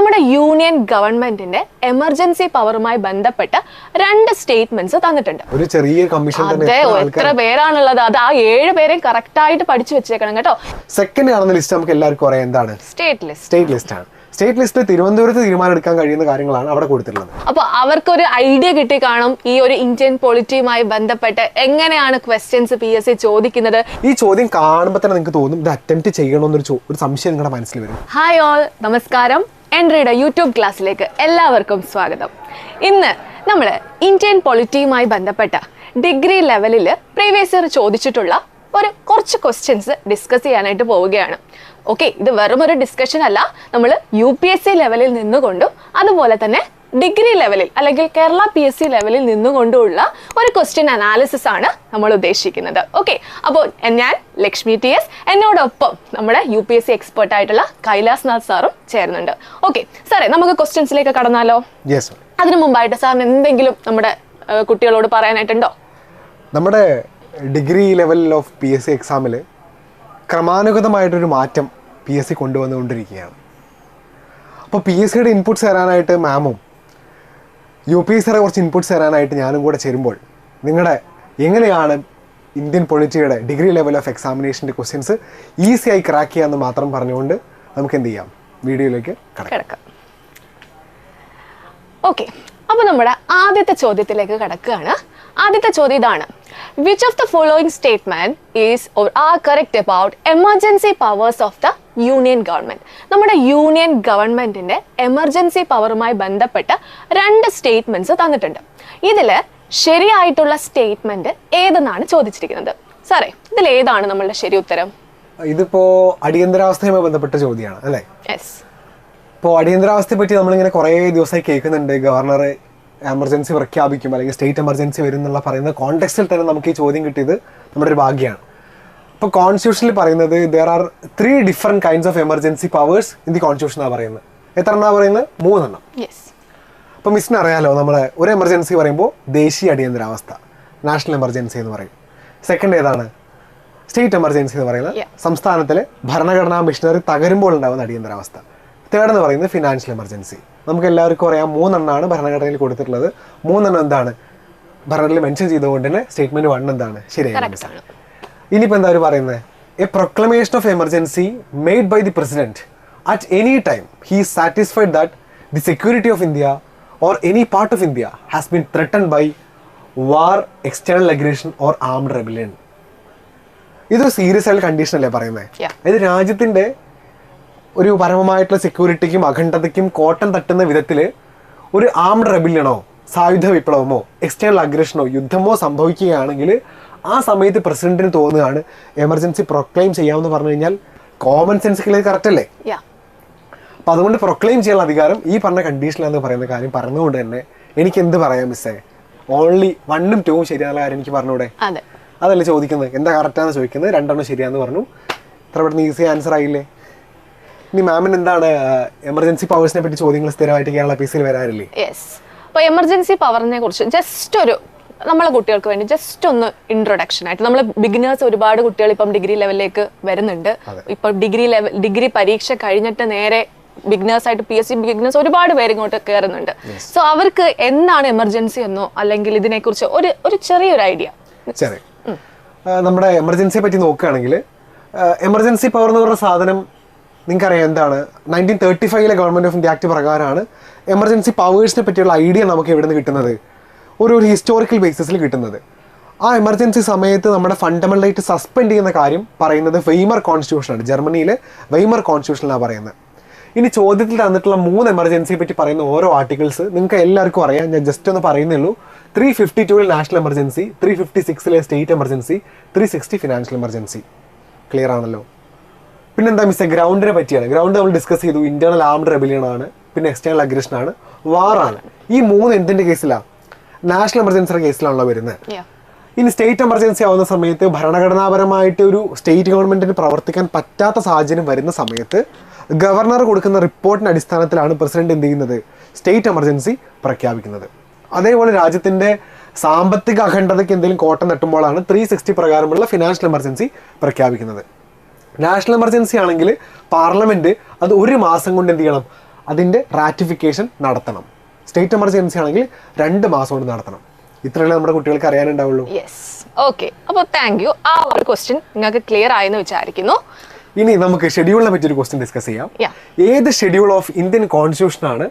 നമ്മുടെ യൂണിയൻ ഗവൺമെന്റിന്റെ എമർജൻസി പവറുമായി ബന്ധപ്പെട്ട് രണ്ട് സ്റ്റേറ്റ്മെന്റ്സ് തന്നിട്ടുണ്ട്. ഒരു ചെറിയ കമ്മീഷൻ അതെ എത്ര പേരാണുള്ളത്? അത് ആ ഏഴ് പേരെയും കറക്റ്റ് ആയിട്ട് പഠിച്ചു വെച്ചേക്കണം കേട്ടോ. സെക്കൻഡ് കാണുന്ന ലിസ്റ്റ് നമുക്ക് എല്ലാവർക്കും അറിയാം. എന്താണ്? സ്റ്റേറ്റ് ലിസ്റ്റ് സ്റ്റേറ്റ് ലിസ്റ്റ് ആണ്. സ്റ്റേറ്റ് ലിസ്റ്റ് തിരുവനന്തപുരത്ത് തീരുമാനം എടുക്കാൻ കഴിയുന്ന കാര്യങ്ങളാണ് അവിടെ കൊടുത്തിട്ടുള്ളത്. അപ്പൊ അവർക്കൊരു ഐഡിയ കിട്ടി കാണും ഈ ഒരു ഇന്ത്യൻ പോളിറ്റിയുമായി ബന്ധപ്പെട്ട് എങ്ങനെയാണ് ക്വസ്റ്റ്യൻസ് പി എസ് സി ചോദിക്കുന്നത്? ഈ ചോദ്യം കാണുമ്പോൾ തന്നെ നിങ്ങൾക്ക് തോന്നും ഇത് അറ്റംപ്റ്റ് ചെയ്യണമെന്നൊരു ഒരു സംശയം നിങ്ങളുടെ മനസ്സിൽ വരും. ഹായ് ഓൾ നമസ്കാരം. എൻട്രിയുടെ യൂട്യൂബ് ക്ലാസ്സിലേക്ക് എല്ലാവർക്കും സ്വാഗതം. ഇന്ന് നമ്മൾ ഇന്ത്യൻ പൊളിറ്റിയുമായി ബന്ധപ്പെട്ട ഡിഗ്രി ലെവലിൽ പ്രീവിയസ് ഇയർ ചോദിച്ചിട്ടുള്ള ഒരു കുറച്ച് ക്വസ്റ്റ്യൻസ് ഡിസ്കസ് ചെയ്യാനായിട്ട് പോവുകയാണ്. ഓക്കെ ഇത് വെറും ഒരു ഡിസ്കഷൻ അല്ല. നമ്മൾ യു പി എസ് സി ലെവലിൽ നിന്നുകൊണ്ടും അതുപോലെ തന്നെ ഡിഗ്രി ലെവലിൽ അല്ലെങ്കിൽ കേരള പി എസ് സി ലെവലിൽ നിന്നുകൊണ്ടുള്ള ഒരു ക്വസ്റ്റ്യൻ അനാലിസിസ് ആണ് നമ്മൾ ഉദ്ദേശിക്കുന്നത്. ഓക്കെ അപ്പോൾ ഞാൻ ലക്ഷ്മി ടി എസ് എന്നോടൊപ്പം നമ്മുടെ U P S C expert ആയിട്ടുള്ള കൈലാസ് നാഥ് സാറും ചേരുന്നുണ്ട്. ഓക്കെ സാറേ നമുക്ക് ക്വസ്റ്റ്യൻസിലേക്ക് കടന്നാലോ? അതിനു മുമ്പായിട്ട് സാറിന് എന്തെങ്കിലും നമ്മുടെ കുട്ടികളോട് പറയാനായിട്ടുണ്ടോ? നമ്മുടെ degree level of P S C എക്സാമിൽ ക്രമാനുഗതമായിട്ടൊരു മാറ്റം പി എസ് സി കൊണ്ടുവന്നുകൊണ്ടിരിക്കുകയാണ്. അപ്പോൾ പി എസ് സിയുടെ ഇൻപുട്സ് തരാനായിട്ട് മാമും യു പി സാറെ കുറച്ച് ഇൻപുട്സ് തരാനായിട്ട് ഞാനും കൂടെ ചേരുമ്പോൾ നിങ്ങളുടെ എങ്ങനെയാണ് ഇന്ത്യൻ പൊളിറ്റിയുടെ ഡിഗ്രി ലെവൽ ഓഫ് എക്സാമിനേഷന്റെ ക്വസ്റ്റ്യൻസ് ഈസിയായി ക്രാക്ക് ചെയ്യാമെന്ന് മാത്രം പറഞ്ഞുകൊണ്ട് നമുക്ക് എന്ത് ചെയ്യാം? വീഡിയോയിലേക്ക് കിടക്കാം. ഓക്കെ അപ്പോൾ നമ്മുടെ ആദ്യത്തെ ചോദ്യത്തിലേക്ക് കടക്കുകയാണ്. ആദ്യത്തെ ചോദ്യം ഇതാണ്. Which of the following statement is or are correct about emergency powers of the union government നമ്മുടെ യൂണിയൻ ഗവൺമെന്റിന്റെ എമർജൻസി പവറുമായി ബന്ധപ്പെട്ട് രണ്ട് സ്റ്റേറ്റ്മെന്റ്സ് തന്നിട്ടുണ്ട്. ഇതിൽ ശരിയായിട്ടുള്ള സ്റ്റേറ്റ്മെന്റ് ഏതെന്നാണ് ചോദിച്ചിരിക്കുന്നത്. സാറേ ഇതിൽ ഏതാണ് നമ്മളുടെ ശരി ഉത്തരം? ഇതിപ്പോ അടിയന്തരാവസ്ഥയുമായി ബന്ധപ്പെട്ട ചോദ്യമാണ് അല്ലേ? ഇപ്പോൾ അടിയന്തരാവസ്ഥയെ പറ്റി നമ്മളിങ്ങനെ കുറേ ദിവസമായി കേൾക്കുന്നുണ്ട്. ഗവർണർ എമർജൻസി പ്രഖ്യാപിക്കും അല്ലെങ്കിൽ സ്റ്റേറ്റ് എമർജൻസി വരും എന്നുള്ള പറയുന്ന കോണ്ടെക്സ്റ്റിൽ തന്നെ നമുക്ക് ഈ ചോദ്യം കിട്ടിയത് നമ്മുടെ ഒരു ഭാഗ്യമാണ് അപ്പോൾ കോൺസ്റ്റിറ്റ്യൂഷനിൽ പറയുന്നത് there are three different kinds of emergency powers in the constitution കോൺസ്റ്റിറ്റ്യൂഷനാണ് പറയുന്നത്. എത്ര എണ്ണാ പറയുന്നത്? മൂന്നെണ്ണം. അപ്പോൾ മിസ്സിന് അറിയാലോ നമ്മുടെ ഒരു എമർജൻസി പറയുമ്പോൾ ദേശീയ അടിയന്തരാവസ്ഥ നാഷണൽ എമർജൻസി എന്ന് പറയും. സെക്കൻഡ് ഏതാണ്? സ്റ്റേറ്റ് എമർജൻസി എന്ന് പറയുന്നത്. സംസ്ഥാനത്തിലെ ഭരണഘടനാ മിഷനറി തകരുമ്പോൾ ഉണ്ടാകുന്ന അടിയന്തരാവസ്ഥ. തേർഡ് എന്ന് പറയുന്നത് ഫിനാൻഷ്യൽ എമർജൻസി നമുക്ക് എല്ലാവർക്കും അറിയാം മൂന്നെണ്ണമാണ് ഭരണഘടനയിൽ കൊടുത്തിട്ടുള്ളത്. മൂന്നെണ്ണം എന്താണ്? ഭരണഘടനയിൽ മെൻഷൻ ചെയ്തുകൊണ്ട് തന്നെ സ്റ്റേറ്റ്മെന്റ് വൺ എന്താണ്? ശരിയാണ് ഇനിയിപ്പോൾ എന്താ അവർ പറയുന്നത് a proclamation of emergency made by the president at any time he satisfied that the security of India or any part of India has been threatened by war external aggression or armed rebellion ഇതൊരു serious ആയ condition അല്ലേ പറയുന്നത് അതായത് ഇത് രാജ്യത്തിന്റെ ഒരു പരമമായിട്ടുള്ള സെക്യൂരിറ്റിക്കും അഖണ്ഡതയ്ക്കും കോട്ടം തട്ടുന്ന വിധത്തിൽ ഒരു ആംഡ് റെബിലിയനോ സായുധ വിപ്ലവമോ എക്സ്റ്റേണൽ അഗ്രഷനോ യുദ്ധമോ സംഭവിക്കുകയാണെങ്കിൽ ആ സമയത്ത് പ്രസിഡന്റിന് തോന്നുകയാണ് എമർജൻസി പ്രൊക്ലെയിം ചെയ്യാമെന്ന് പറഞ്ഞു കഴിഞ്ഞാൽ കോമൺ സെൻസിക്കലി കറക്റ്റ് അല്ലേ? യാ അപ്പോൾ അതുകൊണ്ട് പ്രൊക്ലെയിം ചെയ്യാനുള്ള അധികാരം ഈ പറഞ്ഞ കണ്ടീഷനിലാന്ന് പറയുന്ന കാര്യം പറഞ്ഞുകൊണ്ട് തന്നെ എനിക്ക് എന്ത് പറയാം മിസ്സേ? ഓൺലി വണ്ണും ടൂവും ശരിയാനുള്ള കാര്യം എനിക്ക് പറഞ്ഞൂടെ? അതെ. അതല്ലേ ചോദിക്കുന്നത്? എന്താ കറക്റ്റാന്ന് ചോദിക്കുന്നത്? രണ്ടെണ്ണം ശരിയാന്ന് പറഞ്ഞു. ഇത്ര പെട്ടെന്ന് ഈസി ആൻസർ ആയില്ലേ? ഇനി മാമിന് എന്താണ് എമർജൻസി പവേഴ്സിനെ പറ്റി ചോദ്യങ്ങൾ സ്ഥിരമായിട്ട് കേരള പി സിയിൽ വരാറില്ലേ? യെസ് അപ്പോൾ എമർജൻസി പവറിനെ കുറിച്ച് ജസ്റ്റ് ഒരു നമ്മളെ കുട്ടികൾക്ക് വേണ്ടി ജസ്റ്റ് ഒന്ന് ഇൻട്രൊഡക്ഷൻ ആയിട്ട്. നമ്മൾ ബിഗിനേഴ്സ് ഒരുപാട് കുട്ടികൾ ഇപ്പം ഡിഗ്രി ലെവലിലേക്ക് വരുന്നുണ്ട്. ഇപ്പം ഡിഗ്രി ലെവൽ ഡിഗ്രി പരീക്ഷ കഴിഞ്ഞിട്ട് നേരെ ബിഗ്നേഴ്സ് ആയിട്ട് പി എസ് സി ബിഗ്നേഴ്സ് ഒരുപാട് പേര് ഇങ്ങോട്ട് കയറുന്നുണ്ട് സോ അവർക്ക് എന്താണ് എമർജൻസി എന്നോ അല്ലെങ്കിൽ ഇതിനെക്കുറിച്ച് ഒരു ഒരു ചെറിയൊരു ഐഡിയ നമ്മുടെ എമർജൻസിയെ പറ്റി നോക്കുകയാണെങ്കിൽ എമർജൻസി പവർ എന്ന് പറഞ്ഞ സാധനം നിങ്ങൾക്കറിയാം എന്താണ്? നയന്റീൻ തേർട്ടി ഫൈവിലെ ഗവൺമെന്റ് ഓഫ് ഇന്ത്യ ആക്ട് പ്രകാരമാണ് എമർജൻസി പവേഴ്സിനെ പറ്റിയുള്ള ഐഡിയ നമുക്ക് എവിടെ നിന്ന് കിട്ടുന്നത്? ഒരു ഒരു ഹിസ്റ്റോറിക്കൽ ബേസിസിൽ കിട്ടുന്നത്. ആ എമർജൻസി സമയത്ത് നമ്മുടെ ഫണ്ടമെന്റൽ റൈറ്റ് സസ്പെൻഡ് ചെയ്യുന്ന കാര്യം പറയുന്നത് വെയ്മർ കോൺസ്റ്റിറ്റ്യൂഷനാണ് ജർമ്മനിയിലെ വെയ്മർ കോൺസ്റ്റിറ്റ്യൂഷനിലാണ് പറയുന്നത്. ഇനി ചോദ്യത്തിൽ തന്നിട്ടുള്ള മൂന്ന് എമർജൻസിയെ പറ്റി പറയുന്ന ഓരോ ആർട്ടിക്കിൾസ് നിങ്ങൾക്ക് എല്ലാവർക്കും അറിയാം. ഞാൻ ജസ്റ്റ് ഒന്ന് പറയുന്നുള്ളൂ ത്രീ ഫിഫ്റ്റി ടൂവിൽ national emergency three fifty സിക്സിലെ state emergency three sixty financial emergency clear ആണല്ലോ? പിന്നെന്താ മിസ്സേ ഗ്രൗണ്ടിനെ പറ്റിയാണ്. ഗ്രൗണ്ട് നമ്മൾ ഡിസ്കസ് ചെയ്തു. ഇന്റേണൽ ആംഡ് റെബിലിയൻ ആണ്. പിന്നെ എക്സ്റ്റേണൽ അഗ്രഷൻ ആണ്. വാറാണ് ഈ മൂന്ന് എന്തിന്റെ കേസിലാണ് നാഷണൽ എമർജൻസിയുടെ കേസിലാണല്ലോ വരുന്നത്. ഇനി സ്റ്റേറ്റ് എമർജൻസി ആവുന്ന സമയത്ത് ഭരണഘടനാപരമായിട്ട് ഒരു സ്റ്റേറ്റ് ഗവൺമെന്റിന് പ്രവർത്തിക്കാൻ പറ്റാത്ത സാഹചര്യം വരുന്ന സമയത്ത് ഗവർണർ കൊടുക്കുന്ന റിപ്പോർട്ടിന്റെ അടിസ്ഥാനത്തിലാണ് പ്രസിഡന്റ് എന്ത് ചെയ്യുന്നത്? സ്റ്റേറ്റ് എമർജൻസി പ്രഖ്യാപിക്കുന്നത്. അതേപോലെ രാജ്യത്തിന്റെ സാമ്പത്തിക അഖണ്ഡതയ്ക്ക് എന്തെങ്കിലും കോട്ടം തട്ടുമ്പോഴാണ് ത്രീ സിക്സ്റ്റി പ്രകാരമുള്ള ഫിനാൻഷ്യൽ എമർജൻസി പ്രഖ്യാപിക്കുന്നത്. നാഷണൽ എമർജൻസി ആണെങ്കിൽ പാർലമെന്റ് അത് ഒരു മാസം കൊണ്ട് എന്ത് ചെയ്യണം? അതിന്റെ റാറ്റിഫിക്കേഷൻ നടത്തണം. സ്റ്റേറ്റ് എമർജൻസി ആണെങ്കിൽ രണ്ട് മാസം കൊണ്ട് നടത്തണം. ഇത്രയല്ലേ നമ്മുടെ കുട്ടികൾക്ക് അറിയാനുണ്ടാവുള്ളൂ. ഓക്കെ അപ്പോൾ താങ്ക് യു ആ ഒരു ക്വസ്റ്റ്യൻ നിങ്ങൾക്ക് ക്ലിയർ ആയെന്ന് വിചാരിക്കുന്നു. ഇനി നമുക്ക് ഷെഡ്യൂളിനെ പറ്റി ഒരു ക്വസ്റ്റ്യൻ ഡിസ്കസ് ചെയ്യാം. ഏത് ഷെഡ്യൂൾ ഓഫ് ഇന്ത്യൻ കോൺസ്റ്റിറ്റ്യൂഷൻ ആണ്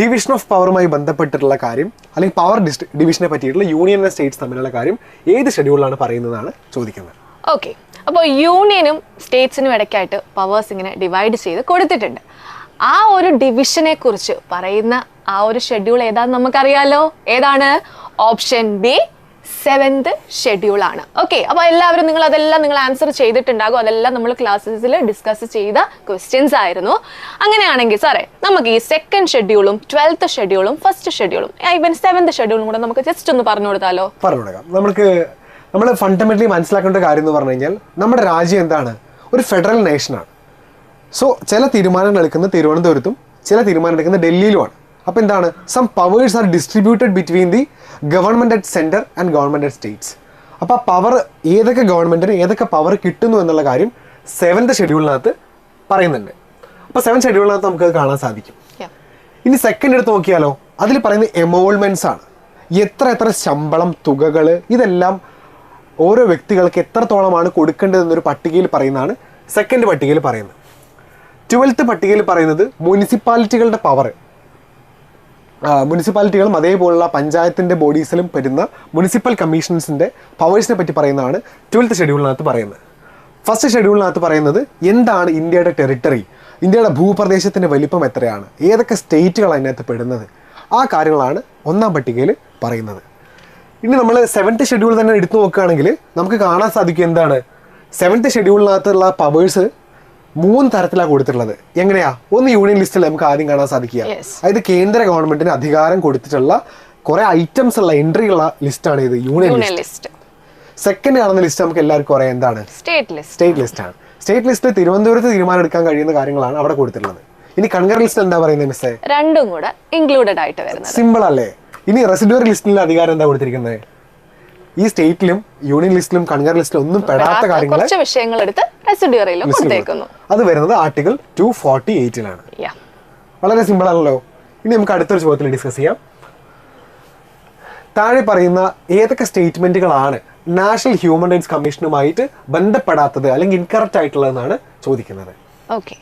ഡിവിഷൻ ഓഫ് പവറുമായി ബന്ധപ്പെട്ടിട്ടുള്ള കാര്യം അല്ലെങ്കിൽ പവർ ഡിവിഷനെ പറ്റിയിട്ടുള്ള യൂണിയൻ സ്റ്റേറ്റ്സ് തമ്മിലുള്ള കാര്യം ഏത് ഷെഡ്യൂളിലാണ് പറയുന്നതാണ് ചോദിക്കുന്നത്. ഓക്കെ അപ്പോൾ യൂണിയനും സ്റ്റേറ്റ്സിനും ഇടയ്ക്കായിട്ട് പവേഴ്സ് ഇങ്ങനെ ഡിവൈഡ് ചെയ്ത് കൊടുത്തിട്ടുണ്ട്. ആ ഒരു ഡിവിഷനെ കുറിച്ച് പറയുന്ന ആ ഒരു ഷെഡ്യൂൾ ഏതാണെന്ന് നമുക്കറിയാലോ? ഏതാണ്? ഓപ്ഷൻ ബി സെവൻത് ഷെഡ്യൂൾ ആണ്. ഓക്കെ അപ്പോൾ എല്ലാവരും നിങ്ങൾ അതെല്ലാം നിങ്ങൾ ആൻസർ ചെയ്തിട്ടുണ്ടാകും. അതെല്ലാം നമ്മൾ ക്ലാസ്സസിൽ ഡിസ്കസ് ചെയ്ത ക്വസ്റ്റ്യൻസ് ആയിരുന്നു. അങ്ങനെയാണെങ്കിൽ സാറേ നമുക്ക് ഈ സെക്കൻഡ് ഷെഡ്യൂളും ട്വൽത്ത് ഷെഡ്യൂളും ഫസ്റ്റ് ഷെഡ്യൂളും ഈവൻ സെവൻത് ഷെഡ്യൂളും കൂടെ നമുക്ക് ജസ്റ്റ് ഒന്ന് പറഞ്ഞു കൊടുത്താലോ? പറഞ്ഞു കൊടുക്കാം. നമുക്ക് നമ്മൾ ഫണ്ടമെന്റലി മനസ്സിലാക്കേണ്ട ഒരു കാര്യം എന്ന് പറഞ്ഞു കഴിഞ്ഞാൽ നമ്മുടെ രാജ്യം എന്താണ്? ഒരു ഫെഡറൽ നേഷനാണ് സോ ചില തീരുമാനങ്ങൾ എടുക്കുന്നത് തിരുവനന്തപുരത്തും ചില തീരുമാനം എടുക്കുന്ന ഡൽഹിയിലുമാണ്. അപ്പോൾ എന്താണ്? Some powers are distributed between the government at centre and government at states അപ്പോൾ ആ പവർ ഏതൊക്കെ ഗവൺമെന്റിന് ഏതൊക്കെ പവർ കിട്ടുന്നു എന്നുള്ള കാര്യം സെവൻത് ഷെഡ്യൂളിനകത്ത് പറയുന്നുണ്ട്. അപ്പോൾ സെവൻ ഷെഡ്യൂളിനകത്ത് നമുക്ക് കാണാൻ സാധിക്കും. ഇനി സെക്കൻഡ് എടുത്ത് നോക്കിയാലോ? അതിൽ പറയുന്ന എമോൾമെന്റ്സ് ആണ്. എത്ര എത്ര ശമ്പളം തുകകൾ ഇതെല്ലാം ഓരോ വ്യക്തികൾക്ക് എത്രത്തോളമാണ് കൊടുക്കേണ്ടതെന്നൊരു പട്ടികയിൽ പറയുന്നതാണ് സെക്കൻഡ് പട്ടികയിൽ പറയുന്നത്. ട്വൽത്ത് പട്ടികയിൽ പറയുന്നത് മുനിസിപ്പാലിറ്റികളുടെ പവർ മുനിസിപ്പാലിറ്റികളും അതേപോലുള്ള പഞ്ചായത്തിന്റെ ബോഡീസിലും വരുന്ന മുനിസിപ്പൽ കമ്മീഷൻസിന്റെ പവേഴ്സിനെ പറ്റി പറയുന്നതാണ് ട്വൽത്ത് ഷെഡ്യൂളിനകത്ത് പറയുന്നത്. ഫസ്റ്റ് ഷെഡ്യൂളിനകത്ത് പറയുന്നത് എന്താണ് ഇന്ത്യയുടെ ടെറിട്ടറി ഇന്ത്യയുടെ ഭൂപ്രദേശത്തിന്റെ വലിപ്പം എത്രയാണ്? ഏതൊക്കെ സ്റ്റേറ്റുകൾ അതിനകത്ത് പെടുന്നത്? ആ കാര്യങ്ങളാണ് ഒന്നാം പട്ടികയിൽ പറയുന്നത്. ഇനി നമ്മൾ സെവൻത്ത് ഷെഡ്യൂൾ തന്നെ എടുത്തു നോക്കുകയാണെങ്കിൽ നമുക്ക് കാണാൻ സാധിക്കും എന്താണ്? സെവൻത്ത് ഷെഡ്യൂളിനകത്തുള്ള പവേഴ്സ് മൂന്ന് തരത്തിലാണ് കൊടുത്തിട്ടുള്ളത്. എങ്ങനെയാ? ഒന്ന് യൂണിയൻ ലിസ്റ്റിൽ നമുക്ക് ആദ്യം കാണാൻ സാധിക്കുക. അതായത് കേന്ദ്ര ഗവൺമെന്റിന് അധികാരം കൊടുത്തിട്ടുള്ള കുറെ ഐറ്റംസ് ഉള്ള എൻട്രി ഉള്ള ലിസ്റ്റാണ് ഇത് യൂണിയൻ ലിസ്റ്റ് ലിസ്റ്റ് സെക്കൻഡ് കാണുന്ന ലിസ്റ്റ് നമുക്ക് എല്ലാവർക്കും അറിയാം എന്താണ്? സ്റ്റേറ്റ് ലിസ്റ്റ് സ്റ്റേറ്റ് ലിസ്റ്റാണ് സ്റ്റേറ്റ് ലിസ്റ്റ് തിരുവനന്തപുരത്ത് തീരുമാനം എടുക്കാൻ കഴിയുന്ന കാര്യങ്ങളാണ് അവിടെ കൊടുത്തിട്ടുള്ളത്. ഇനി കൺകർ ലിസ്റ്റ് എന്താ പറയുന്നത് മിസ്സേ രണ്ടും കൂടെ ഇൻക്ലൂഡഡ് ആയിട്ട് വരുന്നത്. സിമ്പിൾ അല്ലേ? ഇനി റെസിഡ്യൂറി ലിസ്റ്റിൽ അധികാരം എന്താ കൊടുത്തിരിക്കുന്നത്? ഈ സ്റ്റേറ്റിലും യൂണിയൻ ലിസ്റ്റിലും കൺകർ ലിസ്റ്റിലും ഒന്നും പെടാത്ത കാര്യങ്ങൾ വിഷയങ്ങൾ എടുത്ത് കൊടുത്തേക്കുന്നു. അത് വരുന്നത് ആർട്ടിക്കിൾ ടു ഫോർട്ടി എയ്റ്റിലാണ് വളരെ സിമ്പിൾ ആണല്ലോ. ഇനി നമുക്ക് അടുത്തൊരു ചോദ്യത്തിൽ ഡിസ്കസ് ചെയ്യാം. താഴെ പറയുന്ന ഏതൊക്കെ സ്റ്റേറ്റ്മെന്റുകളാണ് നാഷണൽ ഹ്യൂമൻ റൈറ്റ്സ് കമ്മീഷനുമായിട്ട് ബന്ധപ്പെടാത്തത് അല്ലെങ്കിൽ ഇൻകറക്റ്റ് ആയിട്ടുള്ളതെന്നാണ് ചോദിക്കുന്നത്. ഓക്കെ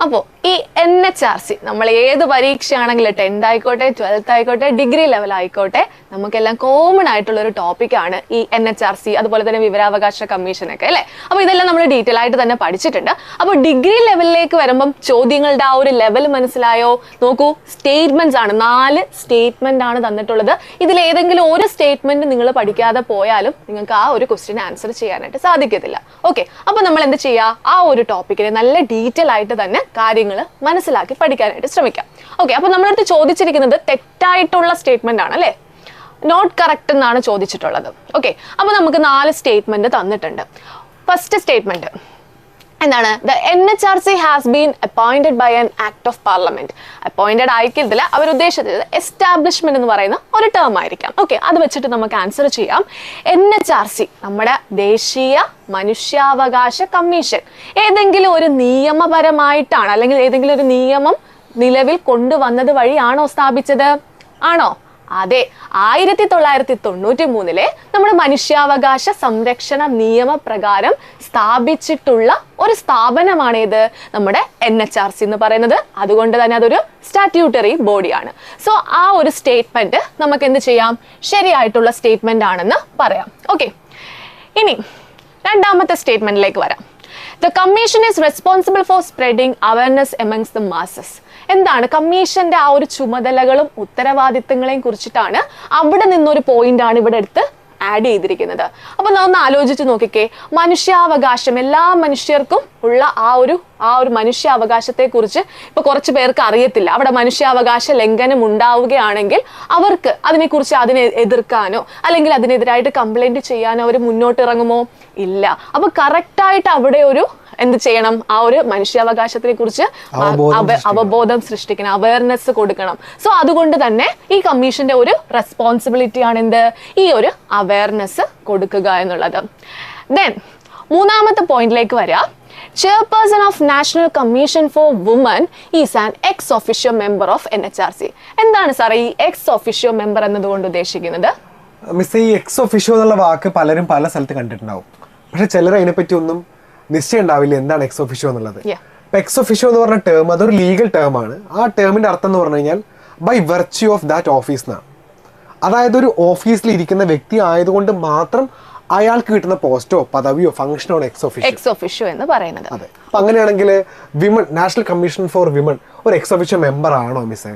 അപ്പോൾ ഈ എൻ എച്ച് ആർ സി നമ്മൾ ഏത് പരീക്ഷയാണെങ്കിലും ടെൻത്ത് ആയിക്കോട്ടെ ട്വൽത്ത് ആയിക്കോട്ടെ ഡിഗ്രി ലെവൽ ആയിക്കോട്ടെ നമുക്കെല്ലാം കോമൺ ആയിട്ടുള്ള ഒരു ടോപ്പിക്കാണ് ഈ എൻ എച്ച് ആർ സി അതുപോലെ തന്നെ വിവരാവകാശ കമ്മീഷനൊക്കെ അല്ലേ? അപ്പോൾ ഇതെല്ലാം നമ്മൾ ഡീറ്റെയിൽ ആയിട്ട് തന്നെ പഠിച്ചിട്ടുണ്ട്. അപ്പോൾ ഡിഗ്രി ലെവലിലേക്ക് വരുമ്പം ചോദ്യങ്ങളുടെ ആ ഒരു ലെവൽ മനസ്സിലായോ? നോക്കൂ സ്റ്റേറ്റ്മെന്റ്സ് ആണ്. നാല് സ്റ്റേറ്റ്മെന്റ് ആണ് തന്നിട്ടുള്ളത്. ഇതിൽ ഏതെങ്കിലും ഒരു സ്റ്റേറ്റ്മെന്റ് നിങ്ങൾ പഠിക്കാതെ പോയാലും നിങ്ങൾക്ക് ആ ഒരു ക്വസ്റ്റ്യൻ ആൻസർ ചെയ്യാനായിട്ട് സാധിക്കത്തില്ല. ഓക്കെ അപ്പോൾ നമ്മൾ എന്ത് ചെയ്യുക ആ ഒരു ടോപ്പിക്കിനെ നല്ല ഡീറ്റെയിൽ ആയിട്ട് തന്നെ കാര്യങ്ങൾ മനസ്സിലാക്കി പഠിക്കാനായിട്ട് ശ്രമിക്കാം. ഓക്കെ അപ്പൊ നമ്മളടുത്ത് ചോദിച്ചിരിക്കുന്നത് തെറ്റായിട്ടുള്ള സ്റ്റേറ്റ്മെന്റ് ആണ് അല്ലേ? നോട്ട് കറക്റ്റ് എന്നാണ് ചോദിച്ചിട്ടുള്ളത്. ഓക്കെ അപ്പോൾ നമുക്ക് നാല് സ്റ്റേറ്റ്മെന്റ് തന്നിട്ടുണ്ട്. ഫസ്റ്റ് സ്റ്റേറ്റ്മെന്റ് എന്താണ്? The N H R C has been appointed by an act of parliament appointed ആയിരിക്കത്തില്ല അവർ ഉദ്ദേശിച്ചത് എസ്റ്റാബ്ലിഷ്മെന്റ് എന്ന് പറയുന്ന ഒരു ടേം ആയിരിക്കാം. ഓക്കെ അത് വെച്ചിട്ട് നമുക്ക് ആൻസർ ചെയ്യാം. എൻ എച്ച് ആർ സി നമ്മുടെ ദേശീയ മനുഷ്യാവകാശ കമ്മീഷൻ ഏതെങ്കിലും ഒരു നിയമപരമായിട്ടാണ് അല്ലെങ്കിൽ ഏതെങ്കിലും ഒരു നിയമം നിലവിൽ കൊണ്ടുവന്നത് വഴിയാണോ സ്ഥാപിച്ചത്? ആണോ? അതെ ആയിരത്തി തൊള്ളായിരത്തി തൊണ്ണൂറ്റി മൂന്നിലെ നമ്മുടെ മനുഷ്യാവകാശ സംരക്ഷണ നിയമപ്രകാരം സ്ഥാപിച്ചിട്ടുള്ള ഒരു സ്ഥാപനമാണ് നമ്മുടെ എൻ എച്ച് ആർ സി എന്ന് പറയുന്നത്. അതുകൊണ്ട് തന്നെ അതൊരു സ്റ്റാറ്റ്യൂട്ടറി ബോഡിയാണ് സോ ആ ഒരു സ്റ്റേറ്റ്മെന്റ് നമുക്ക് എന്ത് ചെയ്യാം? ശരിയായിട്ടുള്ള സ്റ്റേറ്റ്മെന്റ് ആണെന്ന് പറയാം. ഓക്കെ ഇനി രണ്ടാമത്തെ സ്റ്റേറ്റ്മെന്റിലേക്ക് വരാം. The commission is responsible for spreading awareness amongst the masses എന്താണ് കമ്മീഷന്റെ ആ ഒരു ചുമതലകളും ഉത്തരവാദിത്തങ്ങളെയും കുറിച്ചിട്ടാണ് അവിടെ നിന്നൊരു ആണ് ഇവിടെ എടുത്ത് ആഡ് ചെയ്തിരിക്കുന്നത്. അപ്പൊ ഒന്ന് ആലോചിച്ച് നോക്കിക്കേ. മനുഷ്യാവകാശം എല്ലാ മനുഷ്യർക്കും ഉള്ള ആ ഒരു ആ ഒരു മനുഷ്യാവകാശത്തെ കുറിച്ച് ഇപ്പൊ കുറച്ച് പേർക്ക് അറിയത്തില്ല. അവിടെ മനുഷ്യാവകാശ ലംഘനം ഉണ്ടാവുകയാണെങ്കിൽ അവർക്ക് അതിനെക്കുറിച്ച് അതിനെ എതിർക്കാനോ അല്ലെങ്കിൽ അതിനെതിരായിട്ട് കംപ്ലൈന്റ് ചെയ്യാനോ അവർ മുന്നോട്ടിറങ്ങുമോ? ഇല്ല. അപ്പൊ കറക്റ്റായിട്ട് അവിടെ ഒരു എന്ത് ചെയ്യണം? ആ ഒരു മനുഷ്യാവകാശത്തിനെ കുറിച്ച് അവബോധം സൃഷ്ടിക്കണം. അവയർനെസ് കൊടുക്കണം. സോ അതുകൊണ്ട് തന്നെ ഈ കമ്മീഷന്റെ ഒരു റെസ്പോൺസിബിലിറ്റി ആണ് എന്ത് ഈ ഒരു അവയർനെസ് കൊടുക്കുക എന്നുള്ളത്. ദെൻ മൂന്നാമത്തെ പോയിന്റിലേക്ക് വരിക chairperson of national commission for women is an ex officio member of N H R C എന്താണ് സാറേ ഈ എക്സ് ഒഫീഷ്യോ മെമ്പർ എന്നതുകൊണ്ട് ഉദ്ദേശിക്കുന്നത്? മിസ് ഈ എക്സ് ഒഫീഷ്യോ എന്നുള്ള വാക്ക് പലരും പല സ്ഥലത്ത് കണ്ടിട്ടുണ്ടാവും. പക്ഷെ ചിലർ അതിനെപ്പറ്റി ഒന്നും നിശ്ചയം ഉണ്ടാവില്ല എന്താണ് എക്സ് ഒഫിഷ്യോ എന്നുള്ളത്. ഇപ്പൊ എക്സ് ഒഫിഷ്യോ എന്ന് പറഞ്ഞ ടേം അതൊരു ലീഗൽ ടേം ആണ്. ആ ടേമിന്റെ അർത്ഥം എന്ന് പറഞ്ഞു കഴിഞ്ഞാൽ by virtue of that office എന്നാണ് അതായത് ഒരു ഓഫീസിൽ ഇരിക്കുന്ന വ്യക്തി ആയതുകൊണ്ട് മാത്രം അയാൾക്ക് കിട്ടുന്ന പോസ്റ്റോ പദവിയോ ഫംഗ്ഷനോ എക്സ് ഒഫീഷ്യോ എക്സ് ഒഫീഷ്യോ എന്ന് പറയുന്നത്. അതെ. അപ്പൊ അങ്ങനെയാണെങ്കിൽ women national commission for women ഒരു എക്സ് ഒഫീഷ്യോ മെമ്പർ ആണോ മിസ്സേ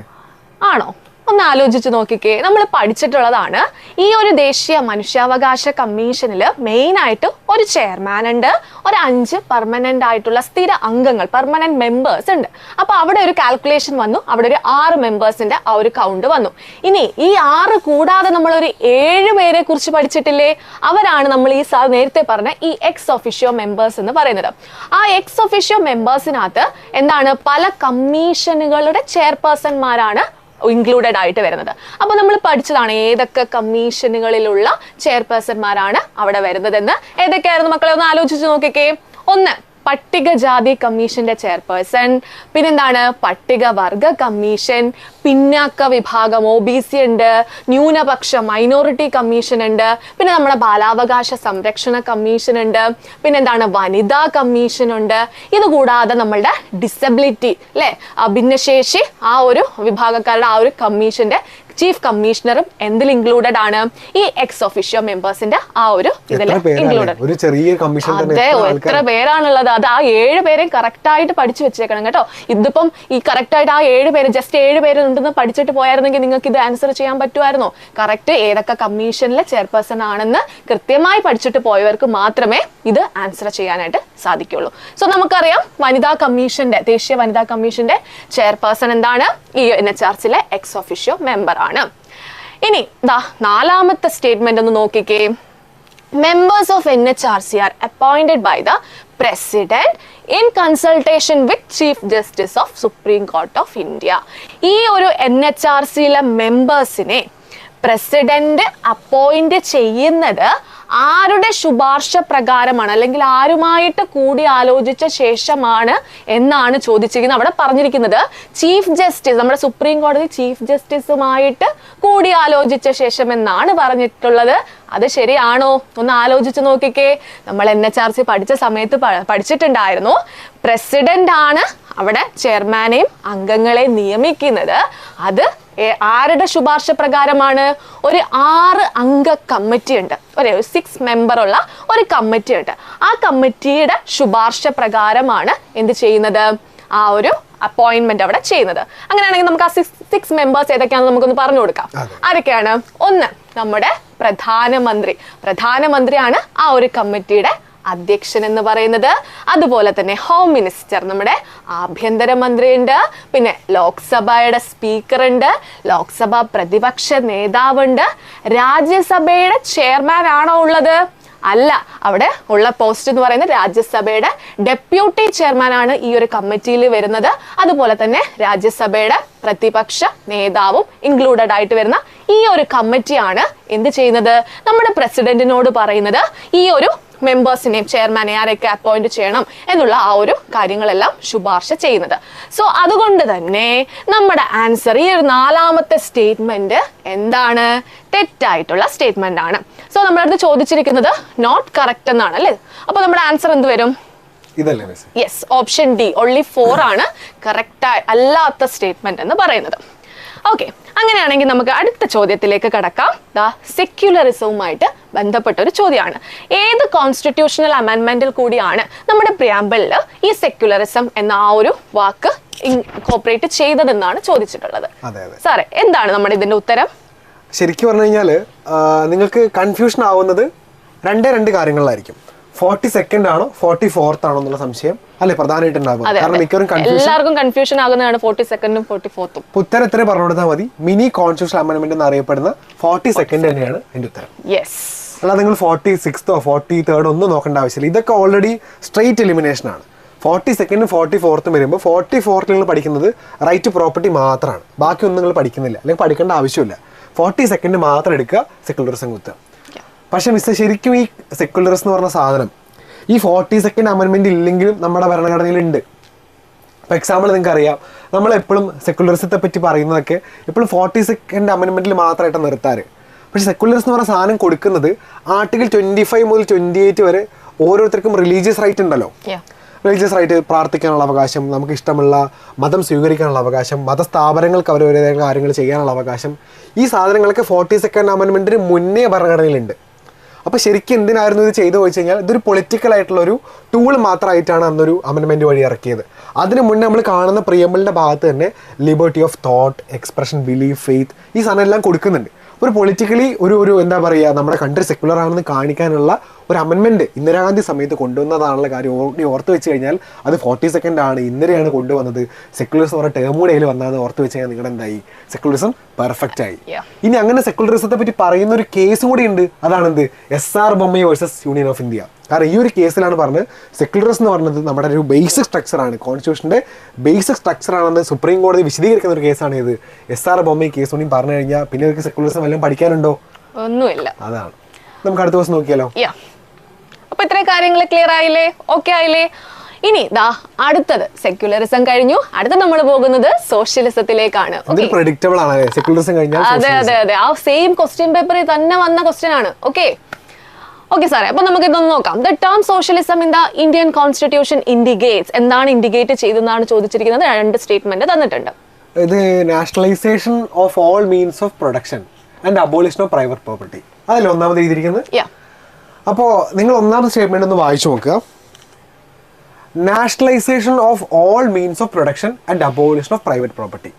ആണോ? ഒന്ന് ആലോചിച്ച് നോക്കിക്കേ. നമ്മൾ പഠിച്ചിട്ടുള്ളതാണ്. ഈ ഒരു ദേശീയ മനുഷ്യാവകാശ കമ്മീഷനിൽ മെയിൻ ആയിട്ട് ഒരു ചെയർമാൻ ഉണ്ട്. ഒരു അഞ്ച് പെർമനന്റ് ആയിട്ടുള്ള സ്ഥിര അംഗങ്ങൾ പെർമനന്റ് മെമ്പേഴ്സ് ഉണ്ട്. അപ്പൊ അവിടെ ഒരു കാൽക്കുലേഷൻ വന്നു. അവിടെ ഒരു ആറ് മെമ്പേഴ്സിന്റെ ആ ഒരു കൗണ്ട് വന്നു. ഇനി ഈ ആറ് കൂടാതെ നമ്മൾ ഒരു ഏഴ് പേരെ കുറിച്ച് പഠിച്ചിട്ടില്ലേ? അവരാണ് നമ്മൾ ഈ നേരത്തെ പറഞ്ഞ ഈ എക്സ് ഒഫീഷ്യോ മെമ്പേഴ്സ് എന്ന് പറയുന്നത്. ആ എക്സ് ഒഫീഷ്യോ മെമ്പേഴ്സിനകത്ത് എന്താണ്? പല കമ്മീഷനുകളുടെ ചെയർപേഴ്സൺമാരാണ് ഇൻക്ലൂഡഡ് ആയിട്ട് വരുന്നത്. അപ്പോൾ നമ്മൾ പഠിച്ചതാണ് ഏതൊക്കെ കമ്മീഷനുകളിലുള്ള ചെയർപേഴ്സൺമാരാണ് അവിടെ വരുന്നതെന്ന്. ഏതൊക്കെയായിരുന്നു മക്കളെ? ഒന്ന് ആലോചിച്ച് നോക്കിക്കേ. ഒന്ന് പട്ടികജാതി കമ്മീഷന്റെ ചെയർപേഴ്സൺ പിന്നെന്താണ് പട്ടികവർഗ കമ്മീഷൻ പിന്നാക്ക വിഭാഗം ഒ ബി സി ഉണ്ട് ന്യൂനപക്ഷ മൈനോറിറ്റി കമ്മീഷൻ ഉണ്ട് പിന്നെ നമ്മുടെ ബാലാവകാശ സംരക്ഷണ കമ്മീഷൻ ഉണ്ട് പിന്നെന്താണ് വനിതാ കമ്മീഷൻ ഉണ്ട്. ഇതുകൂടാതെ നമ്മളുടെ ഡിസബിലിറ്റി അല്ലെ? ഭിന്നശേഷി ആ ഒരു വിഭാഗക്കാരുടെ ആ ഒരു കമ്മീഷന്റെ ചീഫ് കമ്മീഷണറും എന്തിൽ ഇൻക്ലൂഡഡ് ആണ് ഈ എക്സ് ഒഫീഷ്യോ മെമ്പേഴ്സിന്റെ ആ ഒരു ഇതിൽ ഇൻക്ലൂഡഡ് അതെ എത്ര പേരാണുള്ളത്? അത് ആ ഏഴ് പേരെയും കറക്റ്റ് ആയിട്ട് പഠിച്ചു വെച്ചേക്കണം കേട്ടോ. ഇതിപ്പം ഈ കറക്റ്റ് ആയിട്ട് ആ ഏഴ് പേര് ജസ്റ്റ് ഏഴ് പേര് ഉണ്ടെന്ന് പഠിച്ചിട്ട് പോയായിരുന്നെങ്കിൽ നിങ്ങൾക്ക് ഇത് ആൻസർ ചെയ്യാൻ പറ്റുമായിരുന്നോ. കറക്റ്റ് ഏതൊക്കെ കമ്മീഷനിലെ ചെയർപേഴ്സൺ ആണെന്ന് കൃത്യമായി പഠിച്ചിട്ട് പോയവർക്ക് മാത്രമേ ഇത് ആൻസർ ചെയ്യാനായിട്ട് സാധിക്കുള്ളൂ. സോ നമുക്കറിയാം വനിതാ കമ്മീഷന്റെ ദേശീയ വനിതാ കമ്മീഷന്റെ ചെയർപേഴ്സൺ എന്താണ്? ഈ എൻ എച്ച് ആർ സിയിലെ എക്സ് ഒഫീഷ്യോ മെമ്പർ ആണ്. ഇനി ദാ നാലാമത്തെ സ്റ്റേറ്റ്മെന്റ് ഒന്ന് നോക്കിക്കേ members of NHRC are appointed by the president in consultation with chief justice of supreme court of india ഈ ഒരു എൻ എച്ച് ആർ സിയിലെ മെമ്പേഴ്സിനെ പ്രസിഡന്റ് അപ്പോയിന്റ് ചെയ്യുന്നത് ആരുടെ ശുപാർശ പ്രകാരമാണ്? അല്ലെങ്കിൽ ആരുമായിട്ട് കൂടി ആലോചിച്ച ശേഷമാണ് എന്നാണ് ചോദിച്ചിരിക്കുന്നത്. അവിടെ പറഞ്ഞിരിക്കുന്നത് ചീഫ് ജസ്റ്റിസ് നമ്മുടെ സുപ്രീം കോടതി ചീഫ് ജസ്റ്റിസുമായിട്ട് കൂടി ആലോചിച്ച ശേഷം എന്നാണ് പറഞ്ഞിട്ടുള്ളത്. അത് ശരിയാണോ? ഒന്ന് ആലോചിച്ച് നോക്കിക്കേ. നമ്മൾ എൻ എച്ച് ആർ സി പഠിച്ച സമയത്ത് പഠിച്ചിട്ടുണ്ടായിരുന്നു. പ്രസിഡന്റ് ആണ് അവിടെ ചെയർമാനെയും അംഗങ്ങളെയും നിയമിക്കുന്നത്. അത് ആരുടെ ശുപാർശ പ്രകാരമാണ്? ഒരു ആറ് അംഗ കമ്മിറ്റി ഉണ്ട്. ഒരു സിക്സ് മെമ്പർ ഉള്ള ഒരു കമ്മിറ്റി ഉണ്ട്. ആ കമ്മിറ്റിയുടെ ശുപാർശ പ്രകാരമാണ് എന്ത് ചെയ്യുന്നത്? ആ ഒരു അപ്പോയിന്റ്മെന്റ് അവിടെ ചെയ്യുന്നത്. അങ്ങനെയാണെങ്കിൽ നമുക്ക് ആ സിക്സ് സിക്സ് മെമ്പേഴ്സ് ഏതൊക്കെയാണെന്ന് നമുക്കൊന്ന് പറഞ്ഞു കൊടുക്കാം. ആരൊക്കെയാണ്? ഒന്ന് നമ്മുടെ പ്രധാനമന്ത്രി. പ്രധാനമന്ത്രിയാണ് ആ ഒരു കമ്മിറ്റിയുടെ അധ്യക്ഷൻ എന്ന് പറയുന്നത് അതുപോലെ തന്നെ ഹോം മിനിസ്റ്റർ നമ്മുടെ ആഭ്യന്തരമന്ത്രി ഉണ്ട് പിന്നെ ലോക്സഭയുടെ സ്പീക്കർ ഉണ്ട്. ലോക്സഭ പ്രതിപക്ഷ നേതാവുണ്ട്. രാജ്യസഭയുടെ ചെയർമാൻ ആണോ ഉള്ളത്? അല്ല. അവിടെ ഉള്ള പോസ്റ്റ് എന്ന് പറയുന്നത് രാജ്യസഭയുടെ ഡെപ്യൂട്ടി ചെയർമാൻ ആണ് ഈ ഒരു കമ്മിറ്റിയിൽ വരുന്നത്. അതുപോലെ തന്നെ രാജ്യസഭയുടെ പ്രതിപക്ഷ നേതാവും ഇൻക്ലൂഡഡ് ആയിട്ട് വരുന്ന ഈ ഒരു കമ്മിറ്റിയാണ് എന്ത് ചെയ്യുന്നത്? നമ്മുടെ പ്രസിഡന്റിനോട് പറയുന്നത് ഈ ഒരു മെമ്പേഴ്സിനെയും ചെയർമാനെ ആരെയൊക്കെ അപ്പോയിന്റ് ചെയ്യണം എന്നുള്ള ആ ഒരു കാര്യങ്ങളെല്ലാം ശുപാർശ ചെയ്യുന്നത്. സോ അതുകൊണ്ട് തന്നെ നമ്മുടെ ആൻസർ ഈ ഒരു നാലാമത്തെ സ്റ്റേറ്റ്മെന്റ് എന്താണ്? തെറ്റായിട്ടുള്ള സ്റ്റേറ്റ്മെന്റ് ആണ്. സോ നമ്മളടുത്ത് ചോദിച്ചിരിക്കുന്നത് നോട്ട് കറക്റ്റ് എന്നാണ് അല്ലേ? അപ്പൊ നമ്മുടെ ആൻസർ എന്ത് വരും? Yes option D only four ആണ് കറക്റ്റ് അല്ലാത്ത സ്റ്റേറ്റ്മെന്റ് എന്ന് പറയുന്നത്. ഓക്കെ അങ്ങനെയാണെങ്കിൽ നമുക്ക് അടുത്ത ചോദ്യത്തിലേക്ക് കടക്കാം. ദ സെക്യുലറിസവുമായിട്ട് ബന്ധപ്പെട്ട ഒരു ചോദ്യമാണ്. ഏത് കോൺസ്റ്റിറ്റ്യൂഷണൽ അമെൻമെന്റിൽ കൂടിയാണ് നമ്മുടെ പ്രിയാമ്പിളിൽ ഈ സെക്യുലറിസം എന്ന ആ ഒരു വാക്ക് ഇൻകോപ്പറേറ്റ് ചെയ്തതെന്നാണ് ചോദിച്ചിട്ടുള്ളത്. സാറേ എന്താണ് നമ്മുടെ ഇതിന്റെ ഉത്തരം? ശരിക്കും പറഞ്ഞു കഴിഞ്ഞാൽ നിങ്ങൾക്ക് കൺഫ്യൂഷൻ ആവുന്നത് രണ്ടേ രണ്ട് കാര്യങ്ങളിലായിരിക്കും. ഫോർട്ടി സെക്കൻഡ് ആണോ ഫോർട്ടി ഫോർത്ത് ആണോ എന്നുള്ള സംശയം അല്ലെ പ്രധാനമായിട്ടുണ്ടാകും കാരണം മിക്കവരും എല്ലാവർക്കും കൺഫ്യൂഷൻ ആകുന്നതാണ് ഫോർട്ടി സെക്കൻഡും ഫോർട്ടി ഫോർത്തും ഉത്തരം എത്ര പറഞ്ഞു കൊടുത്താൽ മതി. മിനി കോൺസ്റ്റിറ്റ്യൂഷൻ അമെന്റ്മെന്റ് എന്ന് അറിയപ്പെടുന്ന ഫോർട്ടി സെക്കൻഡ് തന്നെയാണ് എന്റെ ഉത്തരം. യെസ് അല്ലാതെ നിങ്ങൾ ഫോർട്ടി സിക്സ്തോ ഫോർട്ടി തേർഡോ ഒന്നും നോക്കേണ്ട ആവശ്യമില്ല. ഇതൊക്കെ ഓൾറെഡി സ്ട്രെയിറ്റ് എലിമിനേഷൻ ആണ്. ഫോർട്ടി സെക്കൻഡും ഫോർട്ടി ഫോർത്തും വരുമ്പോൾ ഫോർട്ടി ഫോർത്തിൽ നിങ്ങൾ പഠിക്കുന്നത് റൈറ്റ് ടു പ്രോപ്പർട്ടി മാത്രമാണ് ബാക്കിയൊന്നും നിങ്ങൾ പഠിക്കുന്നില്ല. അല്ലെങ്കിൽ പഠിക്കേണ്ട ആവശ്യമില്ല. ഫോർട്ടി സെക്കൻഡ് മാത്രം എടുക്കുക സെക്കുലറിസം കുത്തുക പക്ഷെ മിസ്റ്റർ ശരിക്കും ഈ സെക്കുലറിസം എന്ന് പറഞ്ഞ സാധനം ഈ ഫോർട്ടി സെക്കൻഡ് അമെൻമെന്റ് ഇല്ലെങ്കിലും നമ്മുടെ ഭരണഘടനയിലുണ്ട്. ഇപ്പോൾ എക്സാമ്പിൾ നിങ്ങൾക്ക് അറിയാം നമ്മളെപ്പോഴും സെക്കുലറിസത്തെ പറ്റി പറയുന്നതൊക്കെ എപ്പോഴും ഫോർട്ടി സെക്കൻഡ് അമെൻമെന്റിൽ മാത്രമായിട്ട് നിർത്താറ്. പക്ഷേ സെക്യുലറിസ് എന്ന് പറഞ്ഞ സാധനം കൊടുക്കുന്നത് ആർട്ടിക്കിൾ ട്വന്റി ഫൈവ് മുതൽ ട്വന്റി എയ്റ്റ് വരെ ഓരോരുത്തർക്കും റിലീജിയസ് റൈറ്റ് ഉണ്ടല്ലോ. റിലീജിയസ് റൈറ്റ് പ്രാർത്ഥിക്കാനുള്ള അവകാശം നമുക്ക് ഇഷ്ടമുള്ള മതം സ്വീകരിക്കാനുള്ള അവകാശം മതസ്ഥാപനങ്ങൾക്ക് അവരവരുടേതായ കാര്യങ്ങൾ ചെയ്യാനുള്ള അവകാശം. ഈ സാധനങ്ങളൊക്കെ ഫോർട്ടി സെക്കൻഡ് അമെൻമെന്റിന് മുന്നേ ഭരണഘടനയിലുണ്ട്. അപ്പോൾ ശരിക്കും എന്തിനായിരുന്നു ഇത് ചെയ്തു വെച്ച് കഴിഞ്ഞാൽ ഇതൊരു പൊളിറ്റിക്കൽ ആയിട്ടുള്ള ഒരു ടൂൾ മാത്രമായിട്ടാണ് അന്നൊരു അമെൻമെന്റ് വഴി ഇറക്കിയത്. അതിന് മുന്നേ നമ്മൾ കാണുന്ന പ്രിയമ്പളിന്റെ ഭാഗത്ത് തന്നെ liberty of thought expression belief faith ഈ സാധനം എല്ലാം കൊടുക്കുന്നുണ്ട്. ഒരു പൊളിറ്റിക്കലി ഒരു ഒരു എന്താ പറയുക നമ്മുടെ കൺട്രി സെക്യുലർ ആണെന്ന് കാണിക്കാനുള്ള ഒരു അമെൻമെന്റ് ഇന്ദിരാഗാന്ധി സമയത്ത് കൊണ്ടുവന്നതാണുള്ള കാര്യം. ഓർമ്മ ഓർത്ത് വെച്ച് കഴിഞ്ഞാൽ അത് ഫോർട്ടി സെക്കൻഡ് ആണ് ഇന്ദിരയാണ് കൊണ്ടുവന്നത്. സെക്യുലറിസം പറഞ്ഞ ടേം കൂടെ അതിൽ വന്നതെന്ന് ഓർത്ത് വെച്ച് കഴിഞ്ഞാൽ നിങ്ങളുടെ എന്തായി? സെക്യുലറിസം പെർഫെക്റ്റ് ആയി. ഇനി അങ്ങനെ സെക്യുലറിസത്തെ പറ്റി പറയുന്ന ഒരു കേസ് കൂടി ഉണ്ട്. അതാണെന്ത്? S R Bommai versus union of India കാരണം ഈ ഒരു കേസിലാണ് പറഞ്ഞത് സെക്യുലറിസ് എന്ന് പറഞ്ഞത് നമ്മുടെ ഒരു ബേസിക് സ്ട്രക്ചറാണ് കോൺസ്റ്റിറ്റ്യൂഷന്റെ ബേസിക് സ്ട്രക്ചർ ആണെന്ന് സുപ്രീം കോടതി വിശദീകരിക്കുന്ന ഒരു കേസാണ് ഇത്. എസ് ആർ ബോംബെ കേസ് ഒന്നും പറഞ്ഞു കഴിഞ്ഞാൽ പിന്നെ അവർക്ക് സെക്യുലറിസം വല്ലതും പഠിക്കാനുണ്ടോ? ഒന്നുമില്ല. അതാണ്. നമുക്ക് അടുത്ത ദിവസം നോക്കിയാലോ? അപ്പൊ ഇത്രയും കാര്യങ്ങൾ ക്ലിയർ ആയില്ലേ? ഓക്കെ ആയില്ലേ? ഇനി ദാ അടുത്തത്. സെക്യുലറിസം കഴിഞ്ഞു. അടുത്ത നമ്മൾ പോകുന്നത് സോഷ്യലിസത്തിലേക്കാണ് അതെ അതെ അതെ. ആ സെയിം ക്വസ്റ്റ്യൻ പേപ്പറിൽ തന്നെ വന്ന ക്വസ്റ്റ്യൻ ആണ്. ഓക്കെ ഓക്കെ സാറേ അപ്പൊ നമുക്ക് ഇതൊന്ന് നോക്കാം. The term socialism in the Indian constitution indicates എന്താണ് ഇൻഡിഗേറ്റ് ചെയ്തെന്നാണ് ചോദിച്ചിരിക്കുന്നത്. രണ്ട് സ്റ്റേറ്റ്മെന്റ് തന്നിട്ടുണ്ട്. ഇത് nationalisation of all means of production and abolition of private property അതല്ലേ ഒന്നാമത് എഴുതിയിരിക്കുന്നത്? അപ്പോൾ നിങ്ങൾ ഒന്നാമത്തെ സ്റ്റേറ്റ്മെന്റ് ഒന്ന് വായിച്ചു നോക്കുക. Nationalisation of all means of production and abolition of private property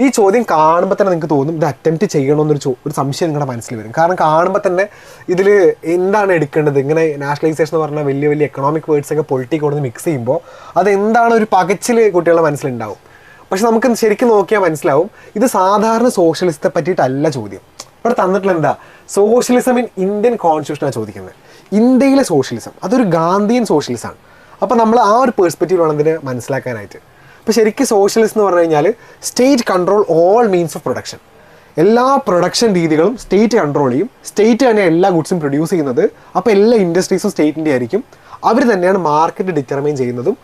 ഈ ചോദ്യം കാണുമ്പോൾ തന്നെ നിങ്ങൾക്ക് തോന്നും ഇത് അറ്റംപ്റ്റ് ചെയ്യണമെന്നൊരു ചോ ഒരു സംശയം നിങ്ങളുടെ മനസ്സിൽ വരും. കാരണം കാണുമ്പോൾ തന്നെ ഇതിൽ എന്താണ് എടുക്കേണ്ടത്? ഇങ്ങനെ നാഷണലൈസേഷൻ എന്ന് പറഞ്ഞാൽ വലിയ വലിയ എക്കണോമിക് വേർഡ്സ് ഒക്കെ പൊളിറ്റിക് കൊണ്ട് മിക്സ് ചെയ്യുമ്പോൾ അത് എന്താണ് ഒരു പകച്ചിൽ കുട്ടികളുടെ മനസ്സിലുണ്ടാവും? പക്ഷെ നമുക്ക് ശരിക്കും നോക്കിയാൽ മനസ്സിലാവും ഇത് സാധാരണ സോഷ്യലിസത്തെ പറ്റിയിട്ടല്ല ചോദ്യം. ഇവിടെ തന്നിട്ടുള്ള എന്താ സോഷ്യലിസം ഇൻ ഇന്ത്യൻ കോൺസ്റ്റിറ്റ്യൂഷനാണ് ചോദിക്കുന്നത്. ഇന്ത്യയിലെ സോഷ്യലിസം അതൊരു ഗാന്ധിയൻ സോഷ്യലിസമാണ് അപ്പോൾ നമ്മൾ ആ ഒരു പേഴ്സ്പെക്റ്റീവ് വേണം ഇതിനെ മനസ്സിലാക്കാനായിട്ട്. അപ്പോൾ ശരിക്കും സോഷ്യലിസ്റ്റ് എന്ന് പറഞ്ഞു കഴിഞ്ഞാൽ state control all means of production എല്ലാ പ്രൊഡക്ഷൻ രീതികളും സ്റ്റേറ്റ് കൺട്രോൾ ചെയ്യും. സ്റ്റേറ്റ് തന്നെ എല്ലാ ഗുഡ്സും പ്രൊഡ്യൂസ് ചെയ്യുന്നത്. അപ്പോൾ എല്ലാ ഇൻഡസ്ട്രീസും സ്റ്റേറ്റിന്റെ ആയിരിക്കും. അവർ തന്നെയാണ് മാർക്കറ്റ് ഡിറ്റർമൈൻ ചെയ്യുന്നതും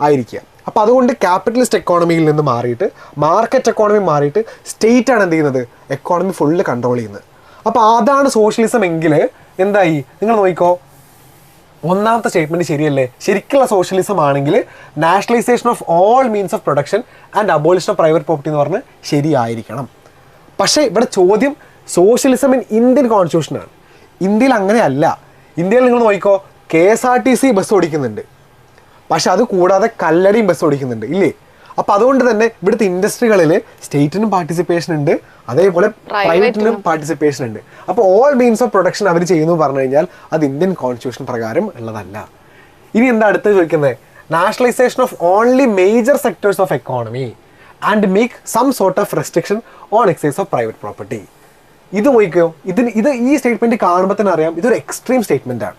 ആയിരിക്കുക. അപ്പോൾ അതുകൊണ്ട് ക്യാപിറ്റലിസ്റ്റ് എക്കോണമിയിൽ നിന്ന് മാറിയിട്ട് മാർക്കറ്റ് എക്കോണമി മാറിയിട്ട് സ്റ്റേറ്റ് ആണ് എന്ത് ചെയ്യുന്നത്? എക്കോണമി ഫുള്ള് കൺട്രോൾ ചെയ്യുന്നത്. അപ്പോൾ അതാണ് സോഷ്യലിസം എങ്കിൽ എന്തായി? നിങ്ങൾ നോക്കിക്കോ. ഒന്നാമത്തെ സ്റ്റേറ്റ്മെന്റ് ശരിയല്ലേ? ശരിക്കുള്ള സോഷ്യലിസം ആണെങ്കിൽ nationalisation of all means of production and abolition of private property എന്ന് പറഞ്ഞ് ശരിയായിരിക്കണം. പക്ഷേ ഇവിടെ ചോദ്യം സോഷ്യലിസം ഇൻ ഇന്ത്യൻ കോൺസ്റ്റിറ്റ്യൂഷനാണ് ഇന്ത്യയിൽ അങ്ങനെയല്ല ഇന്ത്യയിൽ നിങ്ങൾ നോക്കിക്കോ K S R T C bus ഓടിക്കുന്നുണ്ട്. പക്ഷെ അത് കൂടാതെ കല്ലടിയും ബസ് ഓടിക്കുന്നുണ്ട്. ഇല്ലേ? അപ്പൊ അതുകൊണ്ട് തന്നെ ഇവിടുത്തെ ഇൻഡസ്ട്രികളിൽ സ്റ്റേറ്റിനും പാർട്ടിസിപ്പേഷൻ ഉണ്ട് അതേപോലെ പ്രൈവറ്റിനും പാർട്ടിസിപ്പേഷൻ ഉണ്ട്. അപ്പോൾ ഓൾ മീൻസ് ഓഫ് പ്രൊഡക്ഷൻ അവർ ചെയ്യുന്നു പറഞ്ഞു കഴിഞ്ഞാൽ അത് ഇന്ത്യൻ കോൺസ്റ്റിറ്റ്യൂഷൻ പ്രകാരം ഉള്ളതല്ല. ഇനി എന്താ അടുത്ത് ചോദിക്കുന്നത്? Nationalisation of only major sectors of economy and make some sort of restriction on excise of private property ഇത് നോക്കിയോ ഇതിന് ഇത് ഈ സ്റ്റേറ്റ്മെന്റ് കാണുമ്പോൾ തന്നെ അറിയാം ഇതൊരു എക്സ്ട്രീം സ്റ്റേറ്റ്മെന്റ് ആണ്.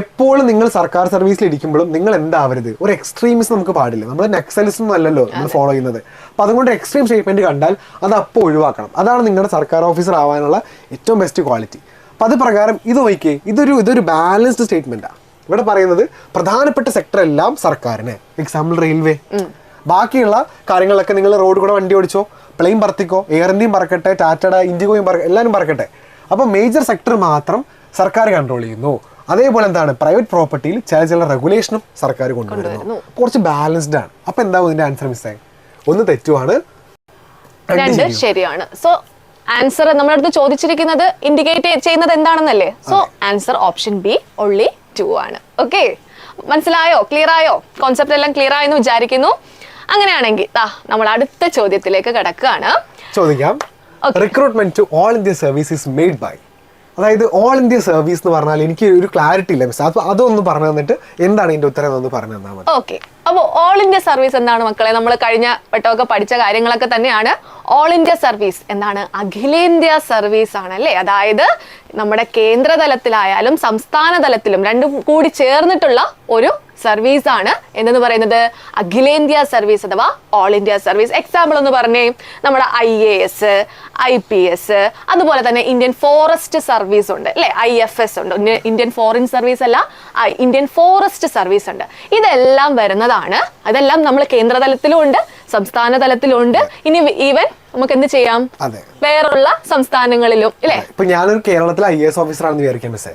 എപ്പോഴും നിങ്ങൾ സർക്കാർ സർവീസിൽ ഇരിക്കുമ്പോഴും നിങ്ങൾ എന്താവരുത്? ഒരു എക്സ്ട്രീമിസ്റ്റ് നമുക്ക് പാടില്ല. നമ്മൾ നക്സലിസം ഒന്നും അല്ലല്ലോ നമ്മൾ ഫോളോ ചെയ്യുന്നത്. അപ്പൊ അതുകൊണ്ട് എക്സ്ട്രീം സ്റ്റേറ്റ്മെന്റ് കണ്ടാൽ അത് അപ്പോൾ ഒഴിവാക്കണം. അതാണ് നിങ്ങളുടെ സർക്കാർ ഓഫീസർ ആവാനുള്ള ഏറ്റവും ബെസ്റ്റ് ക്വാളിറ്റി അപ്പൊ അത് പ്രകാരം ഇത് നോക്കിയേ ഇതൊരു ഇതൊരു ബാലൻസ്ഡ് സ്റ്റേറ്റ്മെന്റാണ് ഇവിടെ പറയുന്നത് പ്രധാനപ്പെട്ട സെക്ടർ എല്ലാം സർക്കാരിന്. എക്സാമ്പിൾ റെയിൽവേ ബാക്കിയുള്ള കാര്യങ്ങളൊക്കെ നിങ്ങൾ റോഡ് കൂടെ വണ്ടി ഓടിച്ചോ പ്ലെയിൻ പറത്തിക്കോ എയർ ഇന്ത്യയും പറക്കട്ടെ ടാറ്റയുടെ ഇൻഡിഗോയും പറ എല്ലാവരും പറക്കട്ടെ. അപ്പോൾ മേജർ സെക്ടർ മാത്രം സർക്കാർ കൺട്രോൾ ചെയ്യുന്നു. അതേപോലെ എന്താണ്? പ്രൈവറ്റ് പ്രോപ്പർട്ടിയിൽ ചില ചില റെഗുലേഷനും സർക്കാർ കൊണ്ടുവരുന്നു. കുറച്ച് ബാലൻസ്ഡ് ആണ്. അപ്പൊ എന്താവും ഇതിന്റെ ആൻസർ മിസ്സായി ഒന്ന് തെറ്റുമാണ് രണ്ട് ശരിയാണ്. സോ ആൻസർ നമ്മുടെ അടുത്ത് ചോദിച്ചിരിക്കുന്നത് ഇൻഡിക്കേറ്റ് ചെയ്യുന്നത് എന്താണെന്നല്ലേ? So answer option B only two ആണ്. ഓക്കെ മനസ്സിലായോ? ക്ലിയർ ആയോ? കോൺസെപ്റ്റ് എല്ലാം ക്ലിയർ ആയെന്ന് വിചാരിക്കുന്നു. അങ്ങനെയാണെങ്കിൽ നമ്മൾ അടുത്ത ചോദ്യത്തിലേക്ക് കിടക്കുകയാണ്. ചോദിക്കാം. Recruitment to all India service is made by അതായത് ഓൾ ഇന്ത്യ സർവീസ് എന്ന് പറഞ്ഞാൽ എനിക്ക് ഒരു ക്ലാരിറ്റി ഇല്ല മിസ് അപ്പൊ അതൊന്ന് പറഞ്ഞു തന്നിട്ട് എന്താണ് ഇതിന്റെ ഉത്തരം എന്ന് പറഞ്ഞു തന്നാൽ മതി. ഓക്കെ അപ്പോൾ ഓൾ ഇന്ത്യ സർവീസ് എന്താണ് മക്കളെ? നമ്മൾ കഴിഞ്ഞ വട്ടമൊക്കെ പഠിച്ച കാര്യങ്ങളൊക്കെ തന്നെയാണ്. ഓൾ ഇന്ത്യ സർവീസ് എന്താണ്? അഖിലേന്ത്യാ സർവീസ് ആണ് അല്ലേ? അതായത് നമ്മുടെ കേന്ദ്ര തലത്തിലായാലും സംസ്ഥാന തലത്തിലും രണ്ടും കൂടി ചേർന്നിട്ടുള്ള ഒരു സർവീസ് ആണ്. എന്തെന്ന് പറയുന്നത്? അഖിലേന്ത്യാ സർവീസ് അഥവാ ഓൾ ഇന്ത്യ സർവീസ് എക്സാമ്പിൾ എന്ന് പറഞ്ഞേ. നമ്മുടെ I A S I P S അതുപോലെ തന്നെ ഇന്ത്യൻ ഫോറസ്റ്റ് സർവീസ് ഉണ്ട്. അല്ലെ? ഐ എഫ് എസ് ഉണ്ട്. ഇന്ത്യൻ ഫോറിൻ സർവീസ് അല്ല. ഇന്ത്യൻ ഫോറസ്റ്റ് സർവീസ് ഉണ്ട്. ഇതെല്ലാം വരുന്നതാണ്. അതെല്ലാം നമ്മൾ കേന്ദ്ര തലത്തിലും ഉണ്ട് സംസ്ഥാന തലത്തിലുണ്ട് ഇനി ഈവൻ നമുക്ക് എന്ത് ചെയ്യാം? വേറുള്ള സംസ്ഥാനങ്ങളിലും. അല്ലെ ഇപ്പൊ ഞാനൊരു കേരളത്തിലെ ഐ എസ് ഓഫീസറാണെന്ന് വിചാരിക്കാം മിസ്സേ.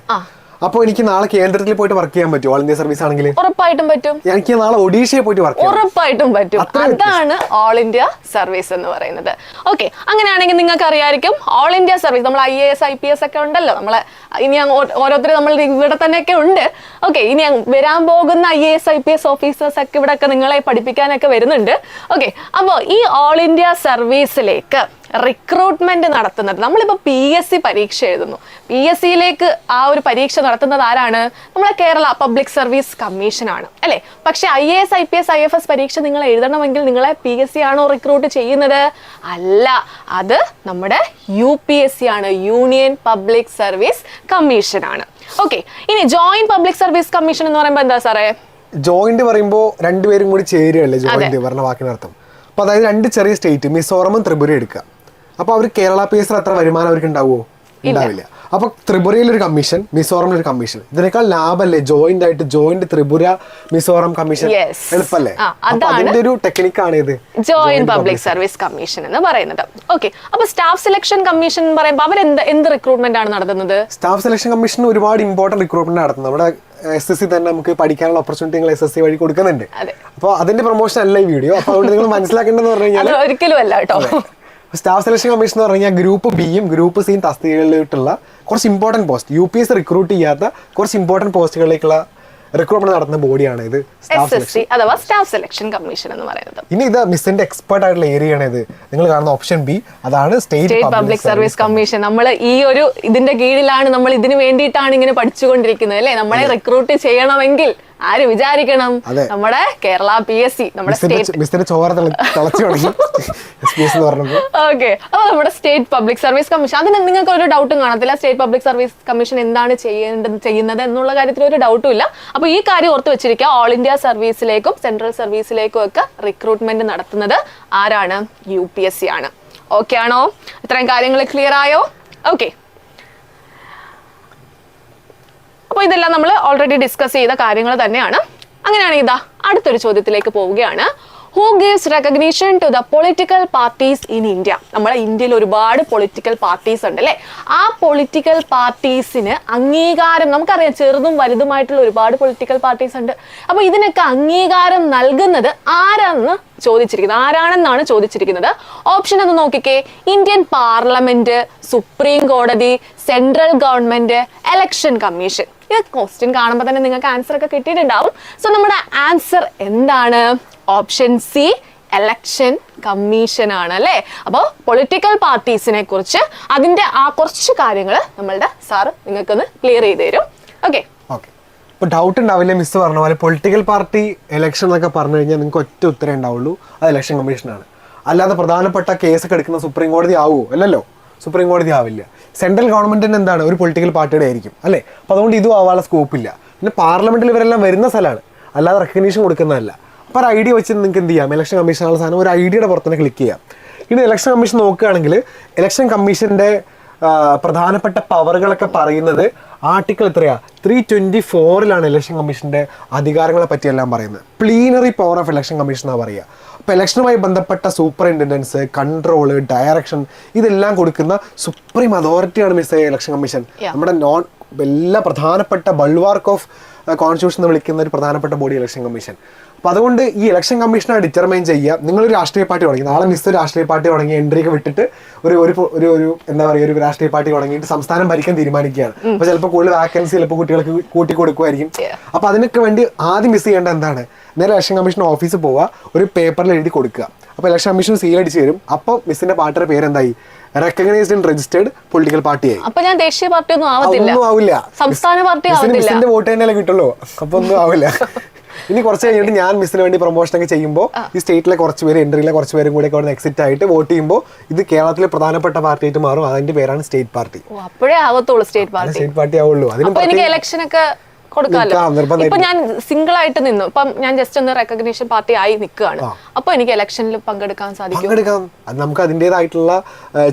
അപ്പോൾ എനിക്ക് നാളെ കേന്ദ്രത്തിൽ പോയിട്ട് വർക്ക് ചെയ്യാൻ പറ്റുമോ? ഓൾ ഇന്ത്യ സർവീസ് ആണെങ്കിൽ? ഉറപ്പായിട്ടും പറ്റും. എനിക്ക് നാളെ ഒഡീഷയിൽ പോയിട്ട് വർക്ക് ചെയ്യാം ഉറപ്പായിട്ടും പറ്റും. അതാണ് ഓൾ ഇന്ത്യ സർവീസ് എന്ന് പറയുന്നത്. ഓക്കെ അങ്ങനെയാണെങ്കിൽ നിങ്ങൾക്ക് അറിയായിരിക്കും ഓൾ ഇന്ത്യ സർവീസ് നമ്മൾ I A S I P S ഒക്കെ ഉണ്ടല്ലോ. നമ്മളെ ഇനി ഓരോരുത്തർ നമ്മൾ ഇവിടെ തന്നെയൊക്കെ ഉണ്ട്. ഓക്കെ ഇനി വരാൻ പോകുന്ന I A S I P S officers ഒക്കെ ഇവിടെ ഒക്കെ നിങ്ങളെ പഠിപ്പിക്കാനൊക്കെ വരുന്നുണ്ട്. ഓക്കെ അപ്പോൾ ഈ ഓൾ ഇന്ത്യ സർവീസിലേക്ക് റിക്രൂട്ട്മെന്റ് നടത്തുന്നത്. നമ്മളിപ്പോൾ പി എസ് സി പരീക്ഷ എഴുതുന്നു. പി എസ് സിയിലേക്ക് ആ ഒരു പരീക്ഷ നടത്തുന്നത് ആരാണ്? നമ്മളെ കേരള പബ്ലിക് സർവീസ് കമ്മീഷൻ ആണ്. അല്ലെ? പക്ഷെ I A S I P S I F S പരീക്ഷ നിങ്ങൾ എഴുതണമെങ്കിൽ നിങ്ങളെ പി എസ് സി ആണോ റിക്രൂട്ട് ചെയ്യുന്നത്? അല്ല. അത് നമ്മുടെ യു പി എസ് സി ആണ്. യൂണിയൻ പബ്ലിക് സർവീസ് കമ്മീഷൻ ആണ്. ഓക്കെ ഇനി ജോയിന്റ് പബ്ലിക് സർവീസ് കമ്മീഷൻ എന്ന് പറയുമ്പോൾ എന്താ സാറേ? ജോയിന്റ് പറയുമ്പോൾ രണ്ടുപേരും കൂടി ചേരുകയല്ലേ ജോയിന്റ് പറഞ്ഞ വാക്കിനർത്ഥം അപ്പൊ അതായത് രണ്ട് ചെറിയ സ്റ്റേറ്റ് മിസോറമും ത്രിപുര എടുക്കുക. അപ്പൊ അവർ കേരള പി എസ് അത്ര വരുമാനം അവർക്ക് ഉണ്ടാവുമോ ഉണ്ടാവില്ല. അപ്പൊ ത്രിപുരയിൽ ഒരു കമ്മീഷൻ മിസോറമിൽ ഒരു കമ്മീഷൻ ഇതിനേക്കാൾ ലാഭല്ലേ? ജോയിന്റ് ആയിട്ട് ജോയിന്റ് ത്രിപുര മിസോറം കമ്മീഷൻ. എളുപ്പല്ലേ? അതിന്റെ ഒരു ടെക്നിക്കാണ് ഇത്. ജോയിന്റ് പബ്ലിക് സർവീസ് കമ്മീഷൻ എന്ന് പറയുന്നത്. ഓക്കെ അപ്പൊ സ്റ്റാഫ് സെലക്ഷൻ കമ്മീഷൻ എന്ന് പറയുമ്പോൾ അവർ എന്ത് എന്ത് റിക്രൂട്ട്മെന്റ് ആണ് നടത്തുന്നത്? സ്റ്റാഫ് സെലക്ഷൻ കമ്മീഷൻ ഒരുപാട് ഇമ്പോർട്ടന്റ് റിക്രൂട്ട്മെന്റ് നടത്തുന്നത് നമ്മുടെ എസ് എസ് സി തന്നെ നമുക്ക് പഠിക്കാനുള്ള ഓപ്പർച്യൂണിറ്റി നിങ്ങൾ എസ് എസ് സി വഴി കൊടുക്കുന്നുണ്ട്. അപ്പോൾ അതിന്റെ പ്രൊമോഷൻ അല്ല ഈ വീഡിയോ അപ്പോൾ അതുകൊണ്ട് നിങ്ങൾ മനസ്സിലാക്കേണ്ടതെന്ന് പറഞ്ഞു കഴിഞ്ഞാൽ ഒരിക്കലും അല്ല കേട്ടോ. സ്റ്റാഫ് സെലക്ഷൻ കമ്മീഷൻ എന്ന് പറഞ്ഞാൽ ഗ്രൂപ്പ് ബിയും ഗ്രൂപ്പ് സിയും തസ്തികകളിലോട്ടുള്ള കുറച്ച് important post U P S recruit ചെയ്യാത്ത കുറച്ച് ഇമ്പോർട്ടന്റ് പോസ്റ്റുകളിലേക്കുള്ള റിക്രൂട്ട്മെന്റ് നടത്തുന്ന ബോഡിയാണ് ഇത് അഥവാ സ്റ്റാഫ് സെലക്ഷൻ കമ്മീഷൻ എന്ന് പറയുന്നത്. ഇനി ഇത് മിസ്സിന്റെ എക്സ്പെർട്ട് ആയിട്ടുള്ള ഏരിയ ആണ് ഇത്. നിങ്ങൾ കാണുന്ന ഓപ്ഷൻ ബി അതാണ് സ്റ്റേറ്റ് പബ്ലിക് സർവീസ് കമ്മീഷൻ നമ്മൾ ഈ ഒരു ഇതിന്റെ കീഴിലാണ് നമ്മൾ ഇതിനു വേണ്ടിയിട്ടാണ് ഇങ്ങനെ പഠിച്ചുകൊണ്ടിരിക്കുന്നത് അല്ലെ? നമ്മളെ റിക്രൂട്ട് ചെയ്യണമെങ്കിൽ ആര് വിചാരിക്കണം? നമ്മുടെ കേരള പി എസ് സി നമ്മുടെ ഓക്കെ. അപ്പൊ നമ്മുടെ സ്റ്റേറ്റ് പബ്ലിക് സർവീസ് കമ്മീഷൻ അതിന് നിങ്ങൾക്ക് ഒരു ഡൗട്ടും കാണത്തില്ല. സ്റ്റേറ്റ് പബ്ലിക് സർവീസ് കമ്മീഷൻ എന്താണ് ചെയ്യേണ്ടത് ചെയ്യുന്നത് എന്നുള്ള കാര്യത്തിൽ ഒരു ഡൗട്ടും ഇല്ല. അപ്പൊ ഈ കാര്യം ഓർത്ത് വെച്ചിരിക്കുക. ഓൾ ഇന്ത്യ സർവീസിലേക്കും സെൻട്രൽ സർവീസിലേക്കും ഒക്കെ റിക്രൂട്ട്മെന്റ് നടത്തുന്നത് ആരാണ്? യു പി എസ് സി ആണ്. ഓക്കെ ആണോ? ഇത്രയും കാര്യങ്ങൾ ക്ലിയർ ആയോ? ഓക്കെ അപ്പോൾ ഇതെല്ലാം നമ്മൾ ഓൾറെഡി ഡിസ്കസ് ചെയ്ത കാര്യങ്ങൾ തന്നെയാണ്. അങ്ങനെയാണെങ്കിൽ ഇതാ അടുത്തൊരു ചോദ്യത്തിലേക്ക് പോവുകയാണ്. Who gives recognition to the political parties in India നമ്മുടെ ഇന്ത്യയിൽ ഒരുപാട് പൊളിറ്റിക്കൽ പാർട്ടീസ് ഉണ്ട് അല്ലേ ആ പൊളിറ്റിക്കൽ പാർട്ടീസിന് അംഗീകാരം നമുക്കറിയാം ചെറുതും വലുതുമായിട്ടുള്ള ഒരുപാട് പൊളിറ്റിക്കൽ പാർട്ടീസ് ഉണ്ട്. അപ്പോൾ ഇതിനൊക്കെ അംഗീകാരം നൽകുന്നത് ആരാണെന്ന് ചോദിച്ചിരിക്കുന്നത്? ആരാണെന്നാണ് ചോദിച്ചിരിക്കുന്നത്? ഓപ്ഷൻ ഒന്ന് നോക്കിക്കേ. ഇന്ത്യൻ പാർലമെന്റ് സുപ്രീം കോടതി സെൻട്രൽ ഗവൺമെന്റ് എലക്ഷൻ കമ്മീഷൻ ഇത് ക്വസ്റ്റ്യൻ കാണുമ്പോൾ തന്നെ നിങ്ങൾക്ക് ആൻസർ ഒക്കെ കിട്ടിയിട്ടുണ്ടാവും. സോ നമ്മുടെ ആൻസർ എന്താണ്? ഓപ്ഷൻ സി എലക്ഷൻ കമ്മീഷൻ ആണ് അല്ലേ? അപ്പോൾ പൊളിറ്റിക്കൽ പാർട്ടീസിനെ കുറിച്ച് അതിന്റെ ആ കുറച്ച് കാര്യങ്ങൾ നമ്മളുടെ സാറ് നിങ്ങൾക്കൊന്ന് ക്ലിയർ ചെയ്ത് തരും. ഓക്കെ ഓക്കെ ഇപ്പൊ ഡൗട്ട് ഉണ്ടാവില്ല മിസ് പറഞ്ഞ പോലെ? പൊളിറ്റിക്കൽ പാർട്ടി ഇലക്ഷൻ എന്നൊക്കെ പറഞ്ഞു കഴിഞ്ഞാൽ നിങ്ങൾക്ക് ഒറ്റ ഉത്തരേ ഉണ്ടാവുള്ളൂ. അത് ഇലക്ഷൻ കമ്മീഷനാണ് അല്ലാതെ പ്രധാനപ്പെട്ട കേസൊക്കെ എടുക്കുന്ന സുപ്രീം കോടതി ആവുമോ അല്ലല്ലോ സുപ്രീം കോടതി ആവില്ല. സെൻട്രൽ ഗവൺമെന്റിന് എന്താണ്? ഒരു പൊളിറ്റിക്കൽ പാർട്ടിയുടെ ആയിരിക്കും അല്ലേ? അപ്പോൾ അതുകൊണ്ട് ഇതും ആവാനുള്ള സ്കോപ്പ് ഇല്ല. പിന്നെ പാർലമെന്റിൽ ഇവരെല്ലാം വരുന്ന സ്ഥലമാണ്. അല്ലാതെ റെക്കഗ്നീഷൻ കൊടുക്കുന്നതല്ല. അപ്പോൾ ഒരു ഐഡിയ വെച്ച് നിങ്ങൾക്ക് എന്ത് ചെയ്യാം? ഇലക്ഷൻ കമ്മീഷനുള്ള സാധനം ഒരു ഐഡിയയുടെ പുറത്തുനിന്ന് ക്ലിക്ക് ചെയ്യാം. ഇനി ഇലക്ഷൻ കമ്മീഷൻ നോക്കുകയാണെങ്കിൽ ഇലക്ഷൻ കമ്മീഷന്റെ പ്രധാനപ്പെട്ട പവറുകളൊക്കെ പറയുന്നത് ആർട്ടിക്കിൾ എത്രയാ? ത്രീ ട്വന്റി ഫോറിലാണ് ഇലക്ഷൻ കമ്മീഷന്റെ അധികാരങ്ങളെ പറ്റിയെല്ലാം പറയുന്നത്. Plenary power of election commission എന്നാണ് പറയുക. അപ്പോൾ ഇലക്ഷനുമായി ബന്ധപ്പെട്ട സൂപ്പറിന്റൻഡൻസ് കൺട്രോൾ ഡയറക്ഷൻ ഇതെല്ലാം കൊടുക്കുന്ന സുപ്രീം അതോറിറ്റിയാണ് മിസ് ഇലക്ഷൻ കമ്മീഷൻ. നമ്മുടെ നോൺ എല്ലാ പ്രധാനപ്പെട്ട ബൾവാർക്ക് ഓഫ് കോൺസ്റ്റിറ്റ്യൂഷൻ എന്ന് വിളിക്കുന്ന ഒരു പ്രധാനപ്പെട്ട ബോഡി ഇലക്ഷൻ കമ്മീഷൻ. അപ്പോൾ അതുകൊണ്ട് ഈ ഇലക്ഷൻ കമ്മീഷനെ ഡിറ്റർമൈൻ ചെയ്യുക. നിങ്ങളൊരു രാഷ്ട്രീയ പാർട്ടി തുടങ്ങി. നാളെ മിസ് രാഷ്ട്രീയ പാർട്ടി തുടങ്ങി എൻട്രി ഒക്കെ വിട്ടിട്ട് ഒരു ഒരു ഒരു ഒരു എന്താ പറയുക ഒരു രാഷ്ട്രീയ പാർട്ടി തുടങ്ങിയിട്ട് സംസ്ഥാനം ഭരിക്കാൻ തീരുമാനിക്കുകയാണ്. അപ്പോൾ ചിലപ്പോൾ കൂടുതൽ വാക്കൻസി ചിലപ്പോൾ കുട്ടികൾക്ക് കൂട്ടി കൊടുക്കുമായിരിക്കും. അപ്പോൾ അതിനൊക്കെ വേണ്ടി ആദ്യം മിസ് ചെയ്യേണ്ട എന്താണ്? നേരെ ഇലക്ഷൻ കമ്മീഷൻ ഓഫീസിൽ പോവുക ഒരു പേപ്പറിൽ എഴുതി കൊടുക്കുക. അപ്പോൾ ഇലക്ഷൻ കമ്മീഷൻ സീൽ അടിച്ച് തരും. അപ്പോൾ മിസ്സിന്റെ പാർട്ടിയുടെ പേരെന്തായി റെക്കഗ്നൈസ്ഡ് ആൻഡ് രജിസ്റ്റേർഡ് പൊളിറ്റിക്കൽ പാർട്ടിയായി അപ്പൊ ഞാൻ ദേശീയ പാർട്ടി ഒന്നും ആവത്തില്ല. ഒന്നും ആവില്ല. സംസ്ഥാന പാർട്ടി ആവില്ല വോട്ട് തന്നെയല്ലേ കിട്ടുള്ളൂ. അപ്പൊ ഒന്നും ആവില്ല. ഇനി കുറച്ച് കഴിഞ്ഞിട്ട് ഞാൻ മിസ്സിന് വേണ്ടി പ്രൊമോഷൻ ഒക്കെ ചെയ്യുമ്പോൾ ഈ സ്റ്റേറ്റിലെ കുറച്ച് പേര് എൻട്രിയിലെ കുറച്ച് പേരും കൂടെ അവിടെ എക്സിറ്റ് ആയിട്ട് വോട്ട് ചെയ്യുമ്പോൾ ഇത് കേരളത്തിലെ പ്രധാനപ്പെട്ട പാർട്ടി ആയിട്ട് മാറും. അതിന്റെ പേരാണ് സ്റ്റേറ്റ് പാർട്ടി അപ്പോഴേ ആവത്തുള്ളൂ സ്റ്റേറ്റ് പാർട്ടി സ്റ്റേറ്റ് പാർട്ടി ആവുള്ളൂ. അതിന് എനിക്ക് ഇലക്ഷൻ ഒക്കെ കൊടുക്കാമല്ലോ ഇപ്പൊ ഞാൻ സിംഗിൾ ആയിട്ട് നിന്നു. ഇപ്പം ഞാൻ ജസ്റ്റ് ഒന്ന് റെക്കഗ്നീഷൻ പാർട്ടി ആയി നിൽക്കുകയാണ്. അപ്പൊ എനിക്ക് ഇലക്ഷനിൽ പങ്കെടുക്കാൻ സാധിക്കും. പങ്കെടുക്കാം. നമുക്ക് അതിന്റെതായിട്ടുള്ള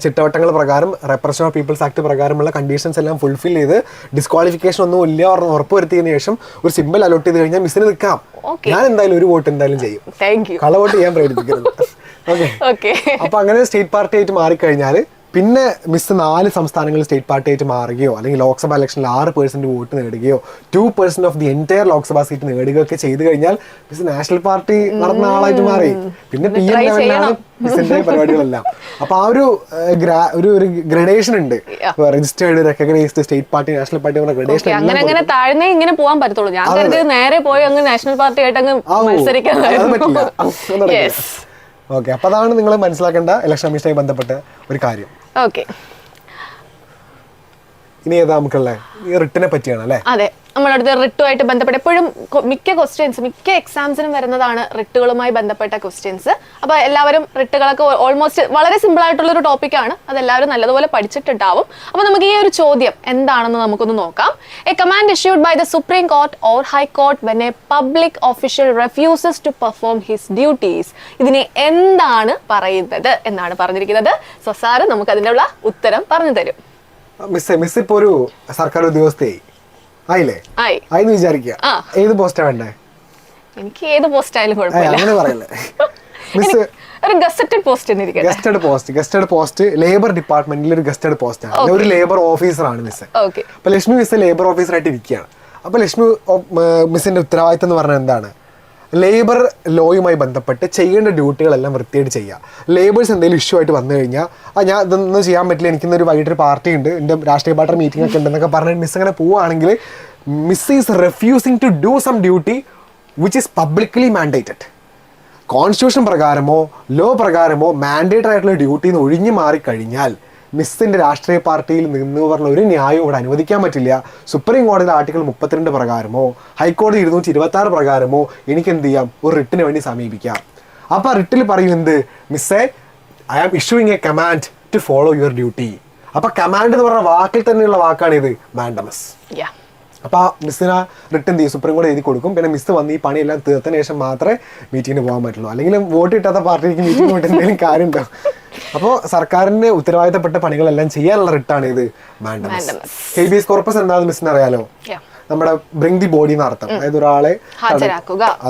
ചിട്ടവട്ടങ്ങൾ പ്രകാരം റെപ്രസൻ ഓഫ് പീപ്പിൾസ് ആക്ട് പ്രകാരമുള്ള കണ്ടീഷൻസ് എല്ലാം ഫുൾഫിൽ ചെയ്ത് ഡിസ്ക്വാളിഫിക്കേഷൻ ഒന്നും ഇല്ല ഉറപ്പുവരുത്തിയതിനു ശേഷം ഒരു സിമ്പിൾ അലോട്ട് ചെയ്ത് കഴിഞ്ഞാൽ മിസ്സിന് നിൽക്കാം. ഞാൻ എന്തായാലും ഒരു വോട്ട് എന്തായാലും ചെയ്യും. താങ്ക് യു കളവോട്ട് ചെയ്യാൻ പ്രേരിപ്പിക്കരുത്. ഓക്കെ ഓക്കെ അപ്പൊ അങ്ങനെ സ്റ്റേറ്റ് പാർട്ടി ആയിട്ട് മാറിക്കഴിഞ്ഞാൽ പിന്നെ മിസ് നാല് സംസ്ഥാനങ്ങളിൽ സ്റ്റേറ്റ് പാർട്ടിയായിട്ട് മാറുകയോ അല്ലെങ്കിൽ ലോക്സഭ ഇലക്ഷനിൽ ആറ് percent vote നേടുകയോ two percent of the entire Lok Sabha seat നേടുകയൊക്കെ ചെയ്തു കഴിഞ്ഞാൽ മിസ് നാഷണൽ പാർട്ടി നടന്ന ആളായിട്ട് മാറി. പിന്നെ പി എം ലെവലിലാണ്. മിസ്സിന്റെ പരിപാടികളെല്ലാം. അപ്പൊ ആ ഒരു ഒരു ഒരു ഗ്രഡേഷൻ ഉണ്ട്. Registered recognised state party national party gradation അങ്ങനെ അങ്ങനെ താഴ്ന്നേ ഇങ്ങനെ പോകാൻ പറ്റത്തുള്ളൂ. ഞാൻ കരുതി നേരെ പോയി അങ്ങ് നാഷണൽ പാർട്ടി ആയിട്ട് അങ്ങ് മത്സരിക്കാൻ പറ്റില്ല. ഓക്കെ അപ്പൊ അതാണ് നിങ്ങൾ മനസ്സിലാക്കേണ്ട ഇലക്ഷൻ കമ്മീഷനുമായി ബന്ധപ്പെട്ട ഒരു കാര്യം. ഓക്കെ ഇനി ഏതാ നമുക്കുള്ള? റിട്ടിനെ പറ്റിയാണ് അല്ലേ? അതെ. നമ്മളടുത്ത് റിട്ടുമായിട്ട് ബന്ധപ്പെട്ട് എപ്പോഴും മിക്ക ക്വസ്റ്റ്യൻസ് മിക്ക എക്സാംസിനും വരുന്നതാണ് റിട്ടുകളുമായി ബന്ധപ്പെട്ട ക്വസ്റ്റ്യൻസ് അപ്പൊ എല്ലാവരും റിട്ടുകളൊക്കെ ഓൾമോസ്റ്റ് വളരെ സിമ്പിൾ ആയിട്ടുള്ള ഒരു ടോപ്പിക്കാണ് അത് എല്ലാവരും നല്ലതുപോലെ പഠിച്ചിട്ടുണ്ടാവും. അപ്പൊ നമുക്ക് ഈ ഒരു ചോദ്യം എന്താണെന്ന് നമുക്കൊന്ന് നോക്കാം. A command issued by the supreme court or high court court when a public official refuses to perform his duties ഇതിനെ എന്താണ് പറയുന്നത് എന്നാണ് പറഞ്ഞിരിക്കുന്നത്. സോ സാറ് നമുക്ക് അതിനുള്ള ഉത്തരം പറഞ്ഞു തരും. മിസ് മിസ് ഇപ്പൊ ഒരു സർക്കാർ ഉദ്യോഗസ്ഥയായി ആയില്ലേ? ആയി. ആയിന്ന് വിചാരിക്കുക ആ. ഏത് പോസ്റ്റാ വേണ്ടേ? എനിക്ക് ഏത് പോസ്റ്റ് ആയാലും ഏയ്, കുഴപ്പമില്ല. അങ്ങനെ പറയല്ലേ. മിസ് ഒരു ഗസറ്റഡ് പോസ്റ്റ് എന്നിരിക്കട്ടെ gazetted post gazetted post labour ഡിപ്പാർട്ട്മെന്റിൽ ഒരു ഗസ്റ്റഡ് പോസ്റ്റ് ആണ് ഒരു ലേബർ ഓഫീസറാണ് മിസ് ഓക്കെ അപ്പൊ ലക്ഷ്മി മിസ് ലേബർ ഓഫീസറായിട്ട് ഇരിക്കുകയാണ് അപ്പൊ ലക്ഷ്മി ഓ- മിസ്സിന്റെ ഉത്തരവാദിത്തം എന്ന് പറഞ്ഞാൽ എന്താണ്? ലേബർ ലോയുമായി ബന്ധപ്പെട്ട് ചെയ്യേണ്ട ഡ്യൂട്ടികളെല്ലാം വൃത്തിയായിട്ട് ചെയ്യുക ലേബേഴ്സ് എന്തെങ്കിലും ഇഷ്യൂ ആയിട്ട് വന്നു കഴിഞ്ഞാൽ ആ ഞാൻ ഇതൊന്നും ചെയ്യാൻ പറ്റില്ല. എനിക്കിന്നൊരു വൈകിട്ടൊരു പാർട്ടി ഉണ്ട്. എന്റെ രാഷ്ട്രീയ പാർട്ടി മീറ്റിംഗ് ഒക്കെ ഉണ്ടെന്നൊക്കെ പറഞ്ഞിട്ട് മിസ് അങ്ങനെ പോവുകയാണെങ്കിൽ miss is refusing to do some duty which is publicly mandated constitution പ്രകാരമോ law പ്രകാരമോ മാൻഡേറ്റഡ് ആയിട്ടുള്ള ഡ്യൂട്ടിയിൽ നിന്ന് ഒഴിഞ്ഞു മാറിക്കഴിഞ്ഞാൽ മിസ്സിന്റെ രാഷ്ട്രീയ പാർട്ടിയിൽ നിന്ന് പറഞ്ഞ ഒരു ന്യായവും ഇവിടെ അനുവദിക്കാൻ പറ്റില്ല. സുപ്രീം കോടതി ആർട്ടിക്കിൾ മുപ്പത്തിരണ്ട് പ്രകാരമോ ഹൈക്കോടതി ഇരുന്നൂറ്റി ഇരുപത്തി ആറ് പ്രകാരമോ എനിക്ക് എന്ത് ചെയ്യാം? ഒരു റിട്ടിന് വേണ്ടി സമീപിക്കാം. അപ്പോൾ ആ റിട്ടിൽ പറയുന്നത് എന്ത്? മിസ്സേ I am issuing a command to follow your duty അപ്പൊ കമാൻഡ് എന്ന് പറഞ്ഞ വാക്കിൽ തന്നെയുള്ള വാക്കാണിത്. മാൻഡമസ് അപ്പോൾ ആ മിസ്സിന് ആ റിട്ടേൺ ചെയ്യും? സുപ്രീം കോടതി എഴുതി കൊടുക്കും. പിന്നെ മിസ് വന്ന് ഈ പണിയെല്ലാം തീർത്തതിന് ശേഷം മാത്രമേ മീറ്റിങ്ങിന് പോകാൻ പറ്റുള്ളൂ. അല്ലെങ്കിൽ വോട്ട് കിട്ടാത്ത പാർട്ടിക്ക് മീറ്റിംഗ് പോയിട്ട് എന്തെങ്കിലും കാര്യം ഉണ്ടാവും അപ്പോൾ സർക്കാരിന്റെ ഉത്തരവാദിത്തപ്പെട്ട പണികളെല്ലാം ചെയ്യാനുള്ള റിട്ടാണ് ഇത്. മാൻഡമസ് കോർപ്പസ് എന്താണെന്ന് മിസ്സിന് അറിയാലോ? നമ്മുടെ ബ്രിങ് ദി ബോഡി എന്നർത്ഥം അതായത് ഒരാളെ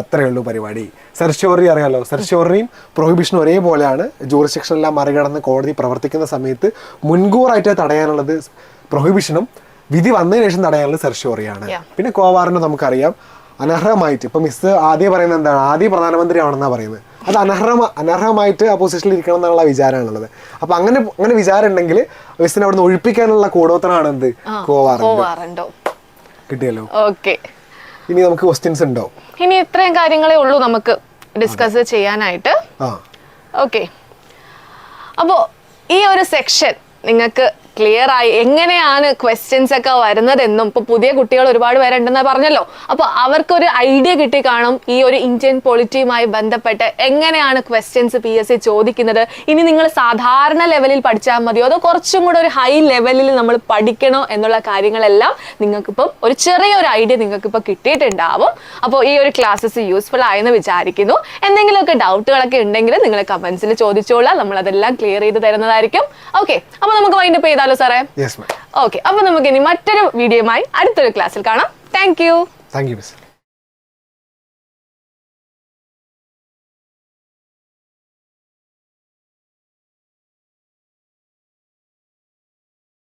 അത്രേ ഉള്ളൂ പരിപാടി. സെർഷ്യോറി അറിയാലോ? സെർഷ്യോറിയും പ്രൊഹിബിഷനും ഒരേപോലെയാണ്. ജൂറിസ്ഡിക്ഷൻ എല്ലാം മറികടന്ന് കോടതി പ്രവർത്തിക്കുന്ന സമയത്ത് മുൻകൂറായിട്ട് തടയാനുള്ളത് പ്രൊഹിബിഷനും വിധി വന്നതിന് ശേഷം തടയാനുള്ളത് സെർഷ്യോറിയാണ് Yeah. പിന്നെ കോവാറിനെ നമുക്കറിയാം അനർഹമായിട്ട്. ഇപ്പൊ മിസ് ആദ്യം പറയുന്നത് എന്താണ്? ആദ്യം പ്രധാനമന്ത്രി ആണെന്നാ പറയുന്നത്. അത് അനർഹമ അനർഹമായിട്ട് ആ പൊസിഷനിൽ ഇരിക്കണം എന്നുള്ള വിചാരമാണുള്ളത്. അപ്പൊ അങ്ങനെ അങ്ങനെ വിചാരം ഉണ്ടെങ്കിൽ വിസിനെ അവിടെ നിന്ന് ഒഴിപ്പിക്കാനുള്ള കൂടോത്രമാണ് എന്ത്? കോവാറുണ്ടോ കിട്ടിയല്ലോ. ഓക്കെ. ഇനി നമുക്ക് ക്വസ്റ്റ്യൻസ് ഉണ്ടോ? ഇനി ഇത്രയും കാര്യങ്ങളേ ഉള്ളൂ നമുക്ക് ഡിസ്കസ് ചെയ്യാനായിട്ട്. ഓക്കെ. അപ്പോൾ ഈ ഒരു സെക്ഷൻ നിങ്ങൾക്ക് ക്ലിയർ ആയി എങ്ങനെയാണ് ക്വസ്റ്റ്യൻസ് ഒക്കെ വരുന്നതെന്നും ഇപ്പൊ പുതിയ കുട്ടികൾ ഒരുപാട് പേരുണ്ടെന്ന് പറഞ്ഞല്ലോ. അപ്പൊ അവർക്കൊരു ഐഡിയ കിട്ടി കാണും ഈ ഒരു ഇന്ത്യൻ പോളിറ്റിയുമായി ബന്ധപ്പെട്ട് എങ്ങനെയാണ് ക്വസ്റ്റ്യൻസ് പി എസ് സി ചോദിക്കുന്നത്. ഇനി നിങ്ങൾ സാധാരണ ലെവലിൽ പഠിച്ചാൽ മതിയോ? അതോ കുറച്ചും കൂടെ ഒരു ഹൈ ലെവലിൽ നമ്മൾ പഠിക്കണോ എന്നുള്ള കാര്യങ്ങളെല്ലാം നിങ്ങൾക്കിപ്പം ഒരു ചെറിയൊരു ഐഡിയ നിങ്ങൾക്കിപ്പോൾ കിട്ടിയിട്ടുണ്ടാവും. അപ്പോൾ ഈ ഒരു ക്ലാസ്സസ് യൂസ്ഫുൾ ആയെന്ന് വിചാരിക്കുന്നു. എന്തെങ്കിലുമൊക്കെ ഡൗട്ടുകളൊക്കെ ഉണ്ടെങ്കിൽ നിങ്ങൾ കമന്റ്സിൽ ചോദിച്ചോളാം. നമ്മൾ അതെല്ലാം ക്ലിയർ ചെയ്ത് തരുന്നതായിരിക്കും. ഓക്കെ അപ്പോൾ നമുക്ക് വൈൻഡപ്പ് ചെയ്താലോ സാറേ. ഓക്കെ അപ്പൊ നമുക്ക് ഇനി മറ്റൊരു വീഡിയോയുമായി അടുത്തൊരു ക്ലാസ്സിൽ കാണാം. Thank you thank you miss